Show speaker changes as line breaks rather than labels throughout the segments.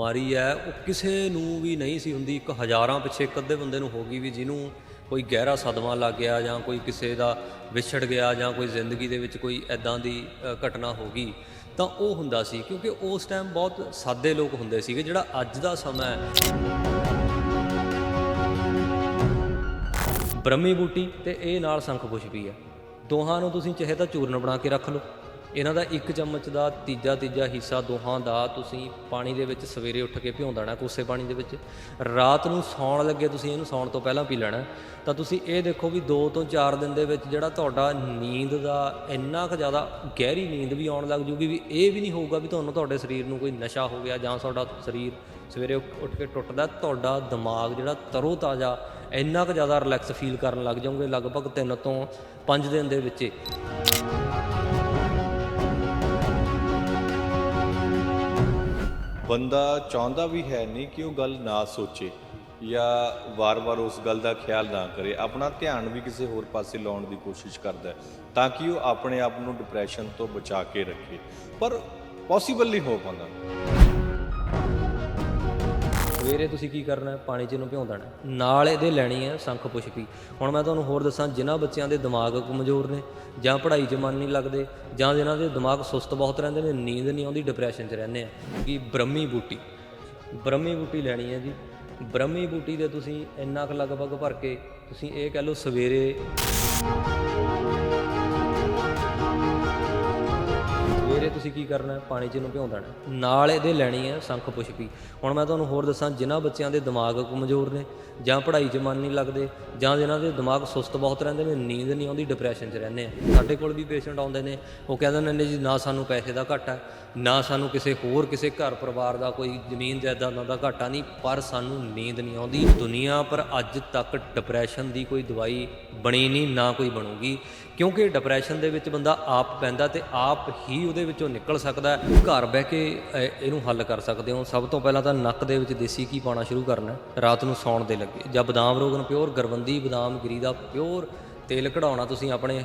ਬਿਮਾਰੀ ਹੈ, ਉਹ ਕਿਸੇ ਨੂੰ ਵੀ ਨਹੀਂ ਸੀ ਹੁੰਦੀ। ਇੱਕ ਹਜ਼ਾਰਾਂ ਪਿੱਛੇ ਇੱਕ ਅੱਧੇ ਬੰਦੇ ਨੂੰ ਹੋ ਗਈ ਵੀ ਜਿਹਨੂੰ ਕੋਈ ਗਹਿਰਾ ਸਦਮਾ ਲੱਗ ਗਿਆ ਜਾਂ ਕੋਈ ਕਿਸੇ ਦਾ ਵਿਛੜ ਗਿਆ ਜਾਂ ਕੋਈ ਜ਼ਿੰਦਗੀ ਦੇ ਵਿੱਚ ਕੋਈ ਐਦਾਂ ਦੀ ਘਟਨਾ ਹੋ ਗਈ, ਤਾਂ ਉਹ ਹੁੰਦਾ ਸੀ। ਕਿਉਂਕਿ ਉਸ ਟਾਈਮ ਬਹੁਤ ਸਾਦੇ ਲੋਕ ਹੁੰਦੇ ਸੀਗੇ, ਜਿਹੜਾ ਅੱਜ ਦਾ ਸਮਾਂ ਹੈ। ਬ੍ਰਹਮੀ ਬੂਟੀ ਤੇ ਇਹ ਨਾਲ ਸ਼ੰਖ ਪੁਸ਼ਪੀ ਹੈ। ਦੋਹਾਂ ਨੂੰ ਤੁਸੀਂ ਚਾਹੇ ਤਾਂ ਚੂਰਨ ਬਣਾ ਕੇ ਰੱਖ ਲਓ। ਇਹਨਾਂ ਦਾ ਇੱਕ ਚਮਚ ਦਾ ਤੀਜਾ ਤੀਜਾ ਹਿੱਸਾ ਦੋਹਾਂ ਦਾ ਤੁਸੀਂ ਪਾਣੀ ਦੇ ਵਿੱਚ ਸਵੇਰੇ ਉੱਠ ਕੇ ਭਿਉਂ ਦੇਣਾ ਕੋਸੇ ਪਾਣੀ ਦੇ ਵਿੱਚ। ਰਾਤ ਨੂੰ ਸੌਣ ਲੱਗੇ ਤੁਸੀਂ ਇਹਨੂੰ ਸੌਣ ਤੋਂ ਪਹਿਲਾਂ ਪੀ ਲੈਣਾ। ਤਾਂ ਤੁਸੀਂ ਇਹ ਦੇਖੋ ਵੀ 2 ਤੋਂ 4 ਦਿਨ ਦੇ ਵਿੱਚ ਜਿਹੜਾ ਤੁਹਾਡਾ ਨੀਂਦ ਦਾ ਇੰਨਾ ਕੁ ਜ਼ਿਆਦਾ ਗਹਿਰੀ ਨੀਂਦ ਵੀ ਆਉਣ ਲੱਗ ਜੂਗੀ ਵੀ ਇਹ ਵੀ ਨਹੀਂ ਹੋਊਗਾ ਵੀ ਤੁਹਾਨੂੰ ਤੁਹਾਡੇ ਸਰੀਰ ਨੂੰ ਕੋਈ ਨਸ਼ਾ ਹੋ ਗਿਆ ਜਾਂ ਤੁਹਾਡਾ ਸਰੀਰ ਸਵੇਰੇ ਉੱਠ ਕੇ ਟੁੱਟਦਾ, ਤੁਹਾਡਾ ਦਿਮਾਗ ਜਿਹੜਾ ਤਰੋ ਤਾਜ਼ਾ ਇੰਨਾ ਕੁ ਜ਼ਿਆਦਾ ਰਿਲੈਕਸ ਫੀਲ ਕਰਨ ਲੱਗ ਜਾਓਗੇ ਲਗਭਗ 3 ਤੋਂ 5 ਦਿਨ ਦੇ ਵਿੱਚ
ਬੰਦਾ ਚਾਹੁੰਦਾ ਵੀ ਹੈ ਨਹੀਂ ਕਿ ਉਹ ਗੱਲ ਨਾ ਸੋਚੇ ਜਾਂ ਵਾਰ-ਵਾਰ ਉਸ ਗੱਲ ਦਾ ਖਿਆਲ ਨਾ ਕਰੇ, ਆਪਣਾ ਧਿਆਨ ਵੀ ਕਿਸੇ ਹੋਰ ਪਾਸੇ ਲਾਉਣ ਦੀ ਕੋਸ਼ਿਸ਼ ਕਰਦਾ ਤਾਂ ਕਿ ਉਹ ਆਪਣੇ ਆਪ ਨੂੰ ਡਿਪਰੈਸ਼ਨ ਤੋਂ ਬਚਾ ਕੇ ਰੱਖੇ। ਪਰ ਪੋਸੀਬਲ ਨਹੀਂ ਹੋ ਪਾਉਂਦਾ।
ਸਵੇਰੇ ਤੁਸੀਂ ਕੀ ਕਰਨਾ ਪਾਣੀ 'ਚ ਇਹਨੂੰ ਭਿਉਂ ਦੇਣਾ ਨਾਲ ਇਹਦੇ ਲੈਣੀ ਹੈ ਸ਼ੰਖ ਪੁਸ਼ਪੀ ਹੁਣ ਮੈਂ ਤੁਹਾਨੂੰ ਹੋਰ ਦੱਸਾਂ, ਜਿਨ੍ਹਾਂ ਬੱਚਿਆਂ ਦੇ ਦਿਮਾਗ ਕਮਜ਼ੋਰ ਨੇ ਜਾਂ ਪੜ੍ਹਾਈ 'ਚ ਮਨ ਨਹੀਂ ਲੱਗਦੇ ਜਾਂ ਜਿਨ੍ਹਾਂ ਦੇ ਦਿਮਾਗ ਸੁਸਤ ਬਹੁਤ ਰਹਿੰਦੇ ਨੇ, ਨੀਂਦ ਨਹੀਂ ਆਉਂਦੀ ਡਿਪਰੈਸ਼ਨ 'ਚ ਰਹਿੰਦੇ ਆ। ਕਿ ਬ੍ਰਹਮੀ ਬੂਟੀ। ਬ੍ਰਹਮੀ ਬੂਟੀ ਲੈਣੀ ਹੈ ਜੀ। ਬ੍ਰਹਮੀ ਬੂਟੀ ਦੇ ਤੁਸੀਂ ਇੰਨਾ ਕੁ ਲਗਭਗ ਭਰ ਕੇ ਤੁਸੀਂ ਇਹ ਕਹਿ ਲਓ ਸਵੇਰੇ ਤੁਸੀਂ ਕੀ ਕਰਨਾ ਪਾਣੀ 'ਚ ਇਹਨੂੰ ਭਿਉਂ ਦੇਣਾ ਨਾਲ ਇਹਦੇ ਲੈਣੀ ਹੈ ਸ਼ੰਖ ਪੁਸ਼ਪੀ ਹੁਣ ਮੈਂ ਤੁਹਾਨੂੰ ਹੋਰ ਦੱਸਾਂ, ਜਿਨ੍ਹਾਂ ਬੱਚਿਆਂ ਦੇ ਦਿਮਾਗ ਕਮਜ਼ੋਰ ਨੇ ਜਾਂ ਪੜ੍ਹਾਈ 'ਚ ਮਨ ਨਹੀਂ ਲੱਗਦੇ ਜਾਂ ਜਿਨ੍ਹਾਂ ਦੇ ਦਿਮਾਗ ਸੁਸਤ ਬਹੁਤ ਰਹਿੰਦੇ ਨੇ, ਨੀਂਦ ਨਹੀਂ ਆਉਂਦੀ ਡਿਪਰੈਸ਼ਨ 'ਚ ਰਹਿੰਦੇ ਆ। ਸਾਡੇ ਕੋਲ ਵੀ ਪੇਸ਼ੈਂਟ ਆਉਂਦੇ ਨੇ। ਉਹ ਕਹਿੰਦੇ ਨੇ ਜੀ, ਨਾ ਸਾਨੂੰ ਪੈਸੇ ਦਾ ਘਾਟਾ ਨਾ ਸਾਨੂੰ ਕਿਸੇ ਹੋਰ, ਕਿਸੇ ਘਰ ਪਰਿਵਾਰ ਦਾ ਕੋਈ ਜ਼ਮੀਨ ਜਾਇਦਾਦਾਂ ਦਾ ਘਾਟਾ ਨਹੀਂ, ਪਰ ਸਾਨੂੰ ਨੀਂਦ ਨਹੀਂ ਆਉਂਦੀ। ਦੁਨੀਆ ਪਰ ਅੱਜ ਤੱਕ ਡਿਪਰੈਸ਼ਨ ਦੀ ਕੋਈ ਦਵਾਈ ਬਣੀ ਨਹੀਂ, ਨਾ ਕੋਈ ਬਣੂਗੀ। ਕਿਉਂਕਿ ਡਿਪਰੈਸ਼ਨ ਦੇ ਵਿੱਚ ਬੰਦਾ ਆਪ ਪੈਂਦਾ ਤੇ ਆਪ ਹੀ ਉਹਦੇ ਵਿੱਚੋਂ ਨਿਕਲ ਸਕਦਾ ਘਰ ਬਹਿ ਕੇ ਇਹਨੂੰ ਹੱਲ ਕਰ ਸਕਦੇ ਹੋ। ਸਭ ਤੋਂ ਪਹਿਲਾਂ ਤਾਂ ਨੱਕ ਦੇ ਵਿੱਚ ਦੇਸੀ ਘੀ ਪਾਉਣਾ ਸ਼ੁਰੂ ਕਰਨਾ ਰਾਤ ਨੂੰ ਸੌਣ ਦੇ ਲੱਗੇ। ਜਾਂ ਬਦਾਮ ਰੋਗਨ ਪਿਓਰ ਗਰਵੰਦੀ ਬਦਾਮ ਗਿਰੀ ਦਾ ਪਿਓਰ ਤੇਲ ਕਢਾਉਣਾ ਤੁਸੀਂ ਆਪਣੇ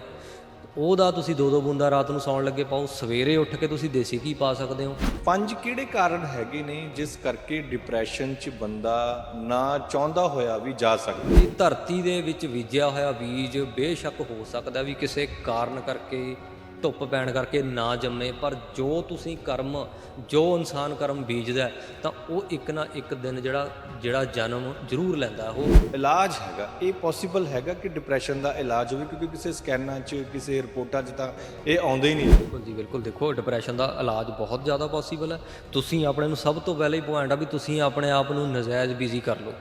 ਉਹਦਾ ਤੁਸੀਂ ਦੋ ਦੋ ਬੂੰਦਾ ਰਾਤ ਨੂੰ ਸੌਣ ਲੱਗੇ ਪਾਓ ਸਵੇਰੇ ਉੱਠ ਕੇ ਤੁਸੀਂ ਦੇਸੀ ਘੀ ਪਾ ਸਕਦੇ ਹੋ।
ਪੰਜ ਕਿਹੜੇ ਕਾਰਨ ਹੈਗੇ ਨੇ ਜਿਸ ਕਰਕੇ ਡਿਪਰੈਸ਼ਨ 'ਚ ਬੰਦਾ ਨਾ ਚਾਹੁੰਦਾ ਹੋਇਆ ਵੀ ਜਾ ਸਕਦਾ?
ਇਹ ਧਰਤੀ ਦੇ ਵਿੱਚ ਬੀਜਿਆ ਹੋਇਆ ਬੀਜ ਬੇਸ਼ੱਕ ਹੋ ਸਕਦਾ ਵੀ ਕਿਸੇ ਕਾਰਨ ਕਰਕੇ ਧੁੱਪ ਪੈਣ ਕਰਕੇ ਨਾ ਜੰਮੇ ਪਰ ਜੋ ਤੁਸੀਂ ਕਰਮ ਜੋ ਇਨਸਾਨ ਕਰਮ ਬੀਜਦਾ ਤਾਂ ਉਹ ਇੱਕ ਨਾ ਇੱਕ ਦਿਨ ਜਿਹੜਾ ਜਿਹੜਾ ਜਨਮ ਜ਼ਰੂਰ ਲੈਂਦਾ ਉਹ।
ਇਲਾਜ ਹੈਗਾ ਇਹ ਪੋਸੀਬਲ ਹੈਗਾ ਕਿ ਡਿਪਰੈਸ਼ਨ ਦਾ ਇਲਾਜ ਹੋਵੇ ਕਿਉਂਕਿ ਕਿਸੇ ਸਕੈਨਾਂ 'ਚ ਕਿਸੇ ਰਿਪੋਰਟਾਂ 'ਚ ਤਾਂ ਇਹ ਆਉਂਦੇ ਹੀ ਨਹੀਂ।
ਬਿਲਕੁਲ ਜੀ ਬਿਲਕੁਲ ਦੇਖੋ ਡਿਪਰੈਸ਼ਨ ਦਾ ਇਲਾਜ ਬਹੁਤ ਜ਼ਿਆਦਾ ਪੋਸੀਬਲ ਹੈ। ਤੁਸੀਂ ਆਪਣੇ ਨੂੰ ਸਭ ਤੋਂ ਪਹਿਲਾਂ ਹੀ ਪੁਆਇੰਟ ਆ ਵੀ ਤੁਸੀਂ ਆਪਣੇ ਆਪ ਨੂੰ ਨਜਾਇਜ਼ ਬਿਜ਼ੀ ਕਰ ਲਓ।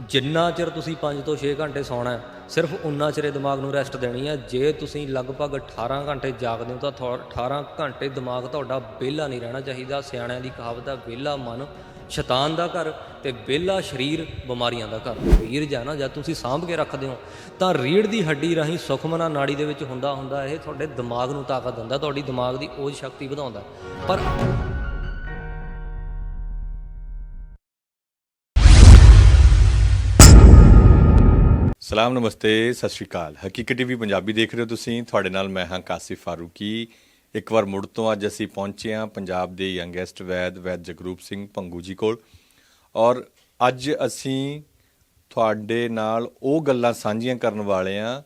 ਜਿੰਨਾ ਚਿਰ ਤੁਸੀਂ 5 ਤੋਂ 6 ਘੰਟੇ ਸੌਣਾ ਸਿਰਫ ਉਨਾ ਚਿਰ ਦਿਮਾਗ ਨੂੰ ਰੈਸਟ ਦੇਣੀ ਹੈ। ਜੇ ਤੁਸੀਂ ਲਗਭਗ 18 ਘੰਟੇ ਜਾਗਦੇ ਹੋ ਤਾਂ ਥੋ- 18 ਘੰਟੇ ਦਿਮਾਗ ਤੁਹਾਡਾ ਵਿਹਲਾ ਨਹੀਂ ਰਹਿਣਾ ਚਾਹੀਦਾ। ਸਿਆਣਿਆਂ ਦੀ ਕਹਾਵਤ ਹੈ, ਵਿਹਲਾ ਮਨ ਸ਼ੈਤਾਨ ਦਾ ਘਰ ਤੇ ਵਿਹਲਾ ਸਰੀਰ ਬਿਮਾਰੀਆਂ ਦਾ ਘਰ। ਵੀਰ ਜਾਨਾ ਜਦ ਤੁਸੀਂ ਸਾਂਭ ਕੇ ਰੱਖਦੇ ਹੋ, ਤਾਂ ਰੀੜ ਦੀ ਹੱਡੀ ਰਾਹੀਂ ਸੁਖਮਨਾ ਨਾੜੀ ਦੇ ਵਿੱਚ ਹੁੰਦਾ ਹੁੰਦਾ ਇਹ ਤੁਹਾਡੇ ਦਿਮਾਗ ਨੂੰ ਤਾਕਤ ਦਿੰਦਾ, ਤੁਹਾਡੀ ਦਿਮਾਗ ਦੀ ਓਜ ਸ਼ਕਤੀ ਵਧਾਉਂਦਾ। ਪਰ
ਸਲਾਮ, ਨਮਸਤੇ, ਸਤਿ ਸ਼੍ਰੀ ਅਕਾਲ। ਹਕੀਕਤ ਟੀਵੀ ਪੰਜਾਬੀ ਦੇਖ ਰਹੇ ਹੋ ਤੁਸੀਂ। ਤੁਹਾਡੇ ਨਾਲ ਮੈਂ ਹਾਂ ਕਾਸਿਫ ਫਾਰੂਕੀ। ਇੱਕ ਵਾਰ ਮੁੜ ਤੋਂ ਅੱਜ ਅਸੀਂ ਪਹੁੰਚੇ ਹਾਂ ਪੰਜਾਬ ਦੇ ਯੰਗੈਸਟ ਵੈਦ ਵੈਦ ਜਗਰੂਪ ਸਿੰਘ ਭੰਗੂ ਜੀ ਕੋਲ। ਔਰ ਅੱਜ ਅਸੀਂ ਤੁਹਾਡੇ ਨਾਲ ਉਹ ਗੱਲਾਂ ਸਾਂਝੀਆਂ ਕਰਨ ਵਾਲੇ ਹਾਂ,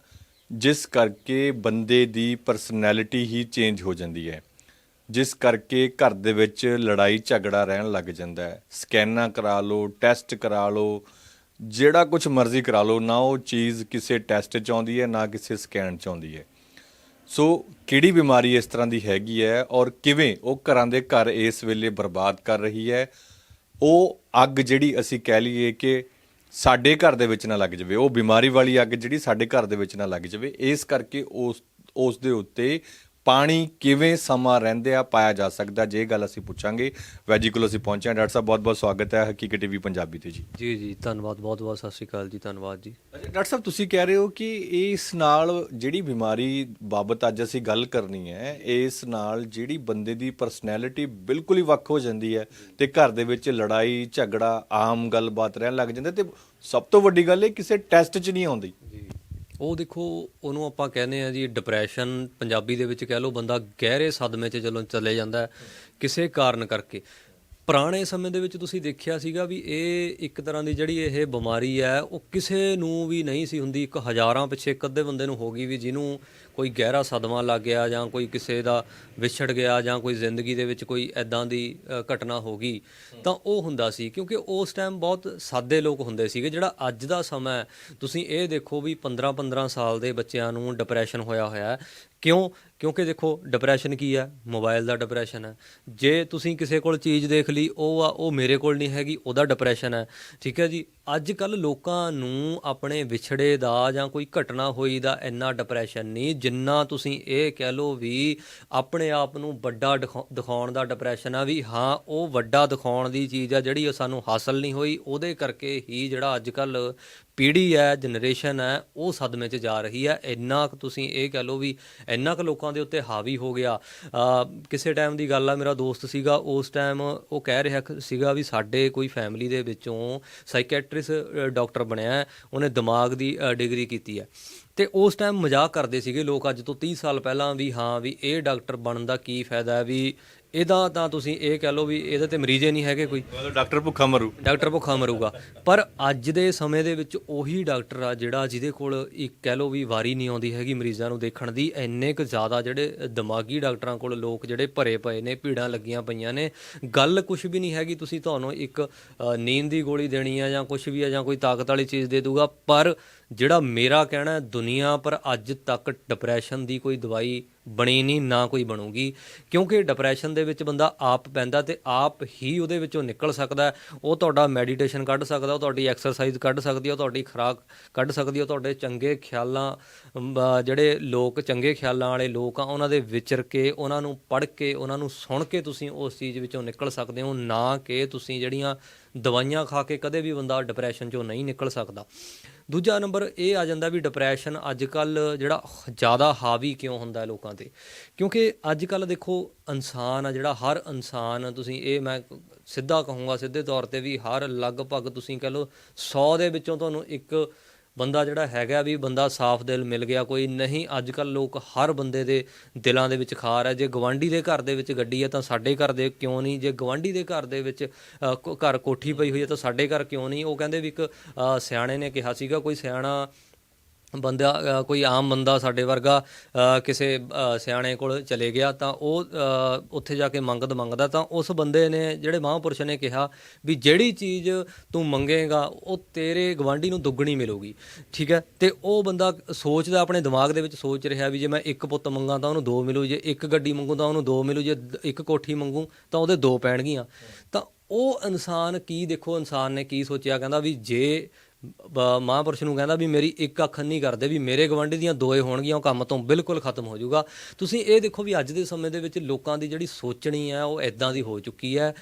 ਜਿਸ ਕਰਕੇ ਬੰਦੇ ਦੀ ਪਰਸਨੈਲਿਟੀ ਹੀ ਚੇਂਜ ਹੋ ਜਾਂਦੀ ਹੈ। ਜਿਸ ਕਰਕੇ ਘਰ ਦੇ ਵਿੱਚ ਲੜਾਈ ਝਗੜਾ ਰਹਿਣ ਲੱਗ ਜਾਂਦਾ ਹੈ। ਸਕੈਨਾਂ ਕਰਾ ਲਓ, ਟੈਸਟ ਕਰਾ ਲਓ ਜਿਹੜਾ ਕੁਝ ਮਰਜ਼ੀ ਕਰਾ ਲਓ, ਨਾ ਉਹ ਚੀਜ਼ ਕਿਸੇ ਟੈਸਟ 'ਚ ਆਉਂਦੀ ਹੈ, ਨਾ ਕਿਸੇ ਸਕੈਨ 'ਚ ਆਉਂਦੀ ਹੈ। ਸੋ ਕਿਹੜੀ ਬਿਮਾਰੀ ਇਸ ਤਰ੍ਹਾਂ ਦੀ ਹੈਗੀ ਹੈ ਔਰ ਕਿਵੇਂ ਉਹ ਘਰਾਂ ਦੇ ਘਰ ਇਸ ਵੇਲੇ ਬਰਬਾਦ ਕਰ ਰਹੀ ਹੈ, ਉਹ ਅੱਗ ਜਿਹੜੀ ਅਸੀਂ ਕਹਿ ਲਈਏ ਕਿ ਸਾਡੇ ਘਰ ਦੇ ਵਿੱਚ ਨਾ ਲੱਗ ਜਾਵੇ, ਉਹ ਬਿਮਾਰੀ ਵਾਲੀ ਅੱਗ ਜਿਹੜੀ ਸਾਡੇ ਘਰ ਦੇ ਵਿੱਚ ਨਾ ਲੱਗ ਜਾਵੇ, ਇਸ ਕਰਕੇ ਉਸ ਉਸ ਦੇ ਉੱਤੇ ਪਾਣੀ ਕਿਵੇਂ ਸਮਾਂ ਰਹਿੰਦੇ ਆ ਪਾਇਆ ਜਾ ਸਕਦਾ ਜੇ ਗੱਲ ਅਸੀਂ ਪੁੱਛਾਂਗੇ। ਵੈਜੀ ਕੋਲ ਅਸੀਂ ਪਹੁੰਚੇ ਹਾਂ। ਡਾਕਟਰ ਸਾਹਿਬ ਬਹੁਤ ਬਹੁਤ ਸਵਾਗਤ ਹੈ ਹਕੀਕਤ ਟੀਵੀ ਪੰਜਾਬੀ ਤੇ ਜੀ।
ਜੀ ਜੀ ਧੰਨਵਾਦ ਬਹੁਤ ਬਹੁਤ ਸਤਿ ਸ਼੍ਰੀ ਅਕਾਲ ਜੀ ਧੰਨਵਾਦ ਜੀ।
ਅੱਛਾ ਡਾਕਟਰ ਸਾਹਿਬ ਤੁਸੀਂ ਕਹਿ ਰਹੇ ਹੋ ਕਿ ਇਸ ਨਾਲ ਜਿਹੜੀ ਬਿਮਾਰੀ ਬਾਬਤ ਅੱਜ ਅਸੀਂ ਗੱਲ ਕਰਨੀ ਹੈ ਇਸ ਨਾਲ ਜਿਹੜੀ ਬੰਦੇ ਦੀ ਪਰਸਨੈਲਿਟੀ ਬਿਲਕੁਲ ਹੀ ਵੱਖ ਹੋ ਜਾਂਦੀ ਹੈ ਤੇ ਘਰ ਦੇ ਵਿੱਚ ਲੜਾਈ ਝਗੜਾ ਆਮ ਗੱਲਬਾਤ ਰਹਿਣ ਲੱਗ ਜਾਂਦਾ ਤੇ ਸਭ ਤੋਂ ਵੱਡੀ ਗੱਲ ਇਹ ਕਿਸੇ ਟੈਸਟ 'ਚ ਨਹੀਂ ਆਉਂਦੀ।
ਉਹ ਦੇਖੋ, ਉਹਨੂੰ ਆਪਾਂ ਕਹਿੰਦੇ ਆ ਜੀ ਡਿਪਰੈਸ਼ਨ ਪੰਜਾਬੀ ਦੇ ਵਿੱਚ ਕਹਿ ਲਓ ਬੰਦਾ ਗਹਿਰੇ ਸਦਮੇ 'ਚ ਚਲੋ ਚਲੇ ਜਾਂਦਾ ਕਿਸੇ ਕਾਰਨ ਕਰਕੇ। ਪੁਰਾਣੇ ਸਮੇਂ ਦੇ ਵਿੱਚ ਤੁਸੀਂ ਦੇਖਿਆ ਸੀਗਾ ਵੀ ਇਹ ਇੱਕ ਤਰ੍ਹਾਂ ਦੀ ਜਿਹੜੀ ਇਹ ਬਿਮਾਰੀ ਹੈ, ਉਹ ਕਿਸੇ ਨੂੰ ਵੀ ਨਹੀਂ ਸੀ ਹੁੰਦੀ, ਇੱਕ ਹਜ਼ਾਰਾਂ ਪਿੱਛੇ ਇੱਕ ਅੱਧੇ ਬੰਦੇ ਨੂੰ ਹੋ ਗਈ ਵੀ ਜਿਹਨੂੰ ਕੋਈ ਗਹਿਰਾ ਸਦਮਾ ਲੱਗ ਗਿਆ ਜਾਂ ਕੋਈ ਕਿਸੇ ਦਾ ਵਿਛੜ ਗਿਆ ਜਾਂ ਕੋਈ ਜ਼ਿੰਦਗੀ ਦੇ ਵਿੱਚ ਕੋਈ ਐਦਾਂ ਦੀ ਘਟਨਾ ਹੋ ਗਈ ਤਾਂ ਉਹ ਹੁੰਦਾ ਸੀ। ਕਿਉਂਕਿ ਉਸ ਟਾਈਮ ਬਹੁਤ ਸਾਦੇ ਲੋਕ ਹੁੰਦੇ ਸੀਗੇ ਜਿਹੜਾ ਅੱਜ ਦਾ ਸਮਾਂ ਹੈ, ਤੁਸੀਂ ਇਹ ਦੇਖੋ ਵੀ 15 15 ਸਾਲ ਦੇ ਬੱਚਿਆਂ ਨੂੰ ਡਿਪਰੈਸ਼ਨ ਹੋਇਆ ਹੋਇਆ ਕਿਉਂ? ਕਿਉਂਕਿ ਦੇਖੋ ਡਿਪਰੈਸ਼ਨ ਕੀ ਹੈ? ਮੋਬਾਈਲ ਦਾ ਡਿਪਰੈਸ਼ਨ ਹੈ। ਜੇ ਤੁਸੀਂ ਕਿਸੇ ਕੋਲ ਚੀਜ਼ ਦੇਖ ਲਈ ਉਹ ਆ ਉਹ ਮੇਰੇ ਕੋਲ ਨਹੀਂ ਹੈਗੀ ਉਹਦਾ ਡਿਪਰੈਸ਼ਨ ਹੈ। ਠੀਕ ਹੈ ਜੀ? ਅੱਜ ਕੱਲ ਲੋਕਾਂ ਨੂੰ ਆਪਣੇ ਵਿਛੜੇ ਦਾ ਜਾਂ ਕੋਈ ਘਟਨਾ ਹੋਈ ਦਾ ਇੰਨਾ ਡਿਪਰੈਸ਼ਨ ਨਹੀਂ, ਜਿੰਨਾ ਤੁਸੀਂ ਇਹ ਕਹਿ ਲਓ ਵੀ ਆਪਣੇ ਆਪ ਨੂੰ ਵੱਡਾ ਦਿਖਾ- ਦਿਖਾਉਣ ਦਾ ਡਿਪਰੈਸ਼ਨ ਆ ਵੀ ਹਾਂ, ਉਹ ਵੱਡਾ ਦਿਖਾਉਣ ਦੀ ਚੀਜ਼ ਆ ਜਿਹੜੀ ਉਹ ਸਾਨੂੰ ਹਾਸਲ ਨਹੀਂ ਹੋਈ, ਉਹਦੇ ਕਰਕੇ ਹੀ ਜਿਹੜਾ ਅੱਜ ਕੱਲ ਪੀੜ੍ਹੀ ਹੈ ਜਨਰੇਸ਼ਨ ਹੈ, ਉਹ ਸਦਮੇ 'ਚ ਜਾ ਰਹੀ ਹੈ। ਇੰਨਾ ਕੁ ਤੁਸੀਂ ਇਹ ਕਹਿ ਲਓ ਵੀ ਇੰਨਾ ਕੁ ਲੋਕਾਂ ਦੇ ਉੱਤੇ ਹਾਵੀ ਹੋ ਗਿਆ। ਕਿਸੇ ਟਾਈਮ ਦੀ ਗੱਲ ਆ, ਮੇਰਾ ਦੋਸਤ ਸੀਗਾ, ਉਸ ਟਾਈਮ ਉਹ ਕਹਿ ਰਿਹਾ ਸੀਗਾ ਵੀ ਸਾਡੇ ਕੋਈ ਫੈਮਿਲੀ ਦੇ ਵਿੱਚੋਂ ਸਾਈਕੈਟ੍ਰਿਸਟ ਡਾਕਟਰ ਬਣਿਆ ਉਹਨੇ ਦਿਮਾਗ ਦੀ ਡਿਗਰੀ ਕੀਤੀ ਹੈ। ਤੇ ਉਸ ਟਾਈਮ ਮਜ਼ਾਕ ਕਰਦੇ ਸੀਗੇ ਲੋਕ ਅੱਜ ਤੋਂ 30 ਸਾਲ ਪਹਿਲਾਂ ਵੀ ਹਾਂ, ਵੀ ਇਹ ਡਾਕਟਰ ਬਣਨ ਦਾ ਕੀ ਫਾਇਦਾ ਹੈ, ਵੀ ਇਹਦਾ ਤਾਂ ਤੁਸੀਂ ਇਹ ਕਹਿ ਲਓ ਵੀ ਇਹਦੇ ਤੇ ਮਰੀਜ਼ੇ ਨਹੀਂ ਹੈਗੇ ਕੋਈ।
ਮਤਲਬ ਡਾਕਟਰ ਭੁੱਖਾ ਮਰੂ।
ਡਾਕਟਰ ਭੁੱਖਾ ਮਰੂਗਾ। ਪਰ ਅੱਜ ਦੇ ਸਮੇਂ ਦੇ ਵਿੱਚ ਉਹੀ ਡਾਕਟਰ ਆ ਜਿਹੜਾ ਜਿਹਦੇ ਕੋਲ ਇੱਕ ਕਹਿ ਲਓ ਵੀ ਵਾਰੀ ਨਹੀਂ ਆਉਂਦੀ ਹੈਗੀ ਮਰੀਜ਼ਾਂ ਨੂੰ ਦੇਖਣ ਦੀ। ਇੰਨੇ ਕੁ ਜ਼ਿਆਦਾ ਜਿਹੜੇ ਦਿਮਾਗੀ ਡਾਕਟਰਾਂ ਕੋਲ ਲੋਕ ਜਿਹੜੇ ਭਰੇ ਪਏ ਨੇ ਭੀੜਾਂ ਲੱਗੀਆਂ ਪਈਆਂ ਨੇ। ਗੱਲ ਕੁਝ ਵੀ ਨਹੀਂ ਹੈਗੀ ਤੁਸੀਂ ਤੁਹਾਨੂੰ ਇੱਕ ਨੀਂਦ ਦੀ ਗੋਲੀ ਦੇਣੀ ਆ ਜਾਂ ਕੁਝ ਵੀ ਆ ਜਾਂ ਕੋਈ ਤਾਕਤ ਵਾਲੀ ਚੀਜ਼ ਦੇ ਦੂਗਾ ਪਰ ਜਿਹੜਾ ਮੇਰਾ ਕਹਿਣਾ ਹੈ, ਦੁਨੀਆ ਪਰ ਅੱਜ ਤੱਕ ਡਿਪਰੈਸ਼ਨ ਦੀ ਕੋਈ ਦਵਾਈ ਬਣੀ ਨਹੀਂ, ਨਾ ਕੋਈ ਬਣੂਗੀ। ਕਿਉਂਕਿ ਡਿਪਰੈਸ਼ਨ ਦੇ ਵਿੱਚ ਬੰਦਾ ਆਪ ਪੈਂਦਾ ਤੇ ਆਪ ਹੀ ਉਹਦੇ ਵਿੱਚੋਂ ਨਿਕਲ ਸਕਦਾ ਉਹ ਤੁਹਾਡਾ ਮੈਡੀਟੇਸ਼ਨ ਕੱਢ ਸਕਦਾ, ਉਹ ਤੁਹਾਡੀ ਐਕਸਰਸਾਈਜ਼ ਕੱਢ ਸਕਦੀ ਹੈ ਤੁਹਾਡੀ ਖੁਰਾਕ ਕੱਢ ਸਕਦੀ ਹੈ ਤੁਹਾਡੇ ਚੰਗੇ ਖਿਆਲਾਂ ਜਿਹੜੇ ਲੋਕ, ਚੰਗੇ ਖਿਆਲਾਂ ਵਾਲੇ ਲੋਕ ਆ, ਉਹਨਾਂ ਦੇ ਵਿਚਰ ਕੇ, ਉਹਨਾਂ ਨੂੰ ਪੜ੍ਹ ਕੇ, ਉਹਨਾਂ ਨੂੰ ਸੁਣ ਕੇ ਤੁਸੀਂ ਉਸ ਚੀਜ਼ ਵਿੱਚੋਂ ਨਿਕਲ ਸਕਦੇ ਹੋ, ਨਾ ਕਿ ਤੁਸੀਂ ਜਿਹੜੀਆਂ ਦਵਾਈਆਂ ਖਾ ਕੇ ਕਦੇ ਵੀ ਬੰਦਾ ਡਿਪਰੈਸ਼ਨ ਚੋਂ ਨਹੀਂ ਨਿਕਲ ਸਕਦਾ। ਦੂਜਾ ਨੰਬਰ ਇਹ ਆ ਜਾਂਦਾ ਵੀ ਡਿਪਰੈਸ਼ਨ ਅੱਜ ਕੱਲ ਜਿਹੜਾ ਜ਼ਿਆਦਾ ਹਾਵੀ ਕਿਉਂ ਹੁੰਦਾ ਲੋਕਾਂ ਤੇ? ਕਿਉਂਕਿ ਅੱਜ ਕੱਲ ਦੇਖੋ ਇਨਸਾਨ ਆ ਜਿਹੜਾ, ਹਰ ਇਨਸਾਨ, ਤੁਸੀਂ ਇਹ ਮੈਂ ਸਿੱਧਾ ਕਹੂੰਗਾ ਸਿੱਧੇ ਤੌਰ ਤੇ ਵੀ ਹਰ ਲਗਭਗ ਤੁਸੀਂ ਕਹ ਲਓ 100 ਦੇ ਵਿੱਚੋਂ ਤੁਹਾਨੂੰ ਇੱਕ ਬੰਦਾ ਜਿਹੜਾ ਹੈਗਾ ਵੀ ਬੰਦਾ ਸਾਫ਼ ਦਿਲ ਮਿਲ ਗਿਆ, ਕੋਈ ਨਹੀਂ ਅੱਜ ਕੱਲ ਲੋਕ ਹਰ ਬੰਦੇ ਦੇ ਦਿਲਾਂ ਦੇ ਵਿੱਚ ਖਾਰ ਹੈ। ਜੇ ਗਵਾਂਢੀ ਦੇ ਘਰ ਦੇ ਵਿੱਚ ਗੱਡੀ ਹੈ ਤਾਂ ਸਾਡੇ ਘਰ ਦੇ ਕਿਉਂ ਨਹੀਂ? ਜੇ ਗਵਾਂਢੀ ਦੇ ਘਰ ਦੇ ਵਿੱਚ ਘਰ ਕੋਠੀ ਪਈ ਹੋਈ ਹੈ ਤਾਂ ਸਾਡੇ ਘਰ ਕਿਉਂ ਨਹੀਂ? ਉਹ ਕਹਿੰਦੇ ਵੀ ਇੱਕ ਸਿਆਣੇ ਨੇ ਕਿਹਾ ਸੀਗਾ, ਕੋਈ ਸਿਆਣਾ ਬੰਦਾ ਕੋਈ ਆਮ ਬੰਦਾ ਸਾਡੇ ਵਰਗਾ ਕਿਸੇ ਸਿਆਣੇ ਕੋਲ ਚਲੇ ਗਿਆ, ਤਾਂ ਉਹ ਉੱਥੇ ਜਾ ਕੇ ਮੰਗਦ ਮੰਗਦਾ, ਤਾਂ ਉਸ ਬੰਦੇ ਨੇ, ਜਿਹੜੇ ਮਹਾਂਪੁਰਸ਼ ਨੇ ਕਿਹਾ ਵੀ ਜਿਹੜੀ ਚੀਜ਼ ਤੂੰ ਮੰਗੇਗਾ, ਉਹ ਤੇਰੇ ਗਵਾਂਢੀ ਨੂੰ ਦੁੱਗਣੀ ਮਿਲੂਗੀ। ਠੀਕ ਹੈ? ਤੇ ਉਹ ਬੰਦਾ ਸੋਚਦਾ, ਆਪਣੇ ਦਿਮਾਗ ਦੇ ਵਿੱਚ ਸੋਚ ਰਿਹਾ ਵੀ ਜੇ ਮੈਂ ਇੱਕ ਪੁੱਤ ਮੰਗਾ, ਤਾਂ ਉਹਨੂੰ ਦੋ ਮਿਲੂ, ਜੇ ਇੱਕ ਗੱਡੀ ਮੰਗੂ, ਤਾਂ ਉਹਨੂੰ ਦੋ ਮਿਲੂ, ਜੇ ਇੱਕ ਕੋਠੀ ਮੰਗੂ, ਤਾਂ ਉਹਦੇ ਦੋ ਪੈਣਗੀਆਂ। ਤਾਂ ਉਹ ਇਨਸਾਨ ਕੀ ਦੇਖੋ, ਇਨਸਾਨ ਨੇ ਕੀ ਸੋਚਿਆ, ਕਹਿੰਦਾ ਵੀ ਜੇ ਮਹਾਂਪੁਰਸ਼ ਨੂੰ ਕਹਿੰਦਾ ਵੀ ਮੇਰੀ ਇੱਕ ਅੱਖ ਨਹੀਂ ਕਰਦੇ ਵੀ ਮੇਰੇ ਗਵਾਂਢੀ ਦੀਆਂ ਦੋਏ ਹੋਣਗੀਆਂ, ਉਹ ਕੰਮ ਤੋਂ ਬਿਲਕੁਲ ਖਤਮ ਹੋ ਜਾਊਗਾ। ਤੁਸੀਂ ਇਹ ਦੇਖੋ ਵੀ ਅੱਜ ਦੇ ਸਮੇਂ ਦੇ ਵਿੱਚ ਲੋਕਾਂ ਦੀ ਜਿਹੜੀ ਸੋਚਣੀ ਹੈ, ਉਹ ਐਦਾਂ ਦੀ ਹੋ ਚੁੱਕੀ ਹੈ।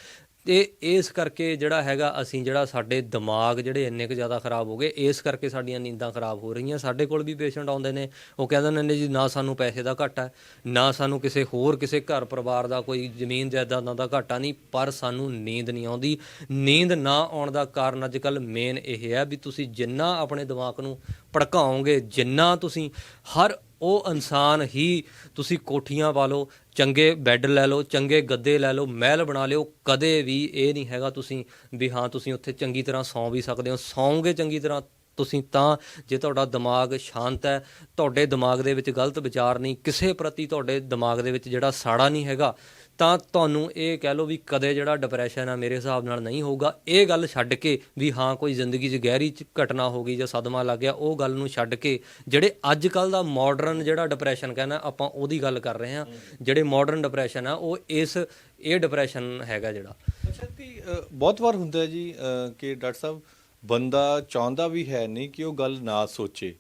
ਤੇ ਇਸ ਕਰਕੇ ਜਿਹੜਾ ਹੈਗਾ, ਅਸੀਂ ਜਿਹੜਾ ਸਾਡੇ ਦਿਮਾਗ ਜਿਹੜੇ ਇੰਨੇ ਕੁ ਜ਼ਿਆਦਾ ਖਰਾਬ ਹੋ ਗਏ, ਇਸ ਕਰਕੇ ਸਾਡੀਆਂ ਨੀਂਦਾਂ ਖਰਾਬ ਹੋ ਰਹੀਆਂ। ਸਾਡੇ ਕੋਲ ਵੀ ਪੇਸ਼ੈਂਟ ਆਉਂਦੇ ਨੇ। ਉਹ ਕਹਿੰਦੇ ਨੇ ਜੀ, ਨਾ ਸਾਨੂੰ ਪੈਸੇ ਦਾ ਘਾਟਾ ਨਾ ਸਾਨੂੰ ਕਿਸੇ ਹੋਰ, ਕਿਸੇ ਘਰ ਪਰਿਵਾਰ ਦਾ ਕੋਈ ਜ਼ਮੀਨ ਜਾਇਦਾਦਾਂ ਦਾ ਘਾਟਾ ਨਹੀਂ, ਪਰ ਸਾਨੂੰ ਨੀਂਦ ਨਹੀਂ ਆਉਂਦੀ। ਨੀਂਦ ਨਾ ਆਉਣ ਦਾ ਕਾਰਨ ਅੱਜ ਕੱਲ ਮੇਨ ਇਹ ਹੈ ਵੀ ਤੁਸੀਂ ਜਿੰਨਾ ਆਪਣੇ ਦਿਮਾਗ ਨੂੰ ਭੜਕਾਓਗੇ, ਜਿੰਨਾ ਤੁਸੀਂ ਹਰ ਉਹ ਇਨਸਾਨ ਹੀ ਤੁਸੀਂ ਕੋਠੀਆਂ ਪਾ ਲਓ ਚੰਗੇ ਬੈੱਡ ਲੈ ਲਓ, ਚੰਗੇ ਗੱਦੇ ਲੈ ਲਓ, ਮਹਿਲ ਬਣਾ ਲਿਓ, ਕਦੇ ਵੀ ਇਹ ਨਹੀਂ ਹੈਗਾ ਤੁਸੀਂ ਵੀ ਹਾਂ, ਤੁਸੀਂ ਉੱਥੇ ਚੰਗੀ ਤਰ੍ਹਾਂ ਸੌਂ ਵੀ ਸਕਦੇ ਹੋ। ਸੌਂਗੇ ਚੰਗੀ ਤਰ੍ਹਾਂ ਤੁਸੀਂ ਤਾਂ ਜੇ ਤੁਹਾਡਾ ਦਿਮਾਗ ਸ਼ਾਂਤ ਹੈ, ਤੁਹਾਡੇ ਦਿਮਾਗ ਦੇ ਵਿੱਚ ਗਲਤ ਵਿਚਾਰ ਨਹੀਂ, ਕਿਸੇ ਪ੍ਰਤੀ ਤੁਹਾਡੇ ਦਿਮਾਗ ਦੇ ਵਿੱਚ ਜਿਹੜਾ ਸਾੜਾ ਨਹੀਂ ਹੈਗਾ ਤਾਂ ਤੁਹਾਨੂੰ ਇਹ ਕਹਿ ਲਓ ਵੀ ਕਦੇ ਜਿਹੜਾ ਡਿਪਰੈਸ਼ਨ ਆ ਮੇਰੇ ਹਿਸਾਬ ਨਾਲ ਨਹੀਂ ਹੋਊਗਾ। ਇਹ ਗੱਲ ਛੱਡ ਕੇ ਵੀ ਹਾਂ ਕੋਈ ਜ਼ਿੰਦਗੀ 'ਚ ਗਹਿਰੀ ਚ ਘਟਨਾ ਹੋ ਗਈ ਜਾਂ ਸਦਮਾ ਲੱਗ ਗਿਆ ਉਹ ਗੱਲ ਨੂੰ ਛੱਡ ਕੇ ਜਿਹੜੇ ਅੱਜ ਕੱਲ ਦਾ ਮਾਡਰਨ ਜਿਹੜਾ ਡਿਪਰੈਸ਼ਨ ਕਹਿੰਦਾ ਆਪਾਂ ਉਹਦੀ ਗੱਲ ਕਰ ਰਹੇ ਹਾਂ। ਜਿਹੜੇ ਮਾਡਰਨ ਡਿਪਰੈਸ਼ਨ ਆ ਉਹ ਇਸ ਇਹ ਡਿਪਰੈਸ਼ਨ ਹੈਗਾ ਜਿਹੜਾ।
ਅੱਛਾ ਤੇ ਬਹੁਤ ਵਾਰ ਹੁੰਦਾ ਜੀ ਕਿ ਡਾਕਟਰ ਸਾਹਿਬ ਬੰਦਾ ਚਾਹੁੰਦਾ ਵੀ ਹੈ ਨਹੀਂ ਕਿ ਉਹ ਗੱਲ ਨਾ ਸੋਚੇ।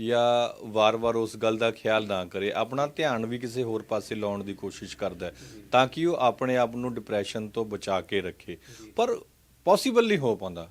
ਜਾਂ ਵਾਰ-ਵਾਰ ਉਸ ਗੱਲ ਦਾ ਖਿਆਲ ਨਾ ਕਰੇ ਆਪਣਾ ਧਿਆਨ ਵੀ ਕਿਸੇ ਹੋਰ ਪਾਸੇ ਲਾਉਣ ਦੀ ਕੋਸ਼ਿਸ਼ ਕਰਦਾ ਹੈ ਤਾਂ ਕਿ ਉਹ ਆਪਣੇ ਆਪ ਨੂੰ ਡਿਪਰੈਸ਼ਨ ਤੋਂ ਬਚਾ ਕੇ ਰੱਖੇ। ਪਰ ਪੋਸੀਬਲ ਨਹੀਂ ਹੋ ਪਾਉਂਦਾ।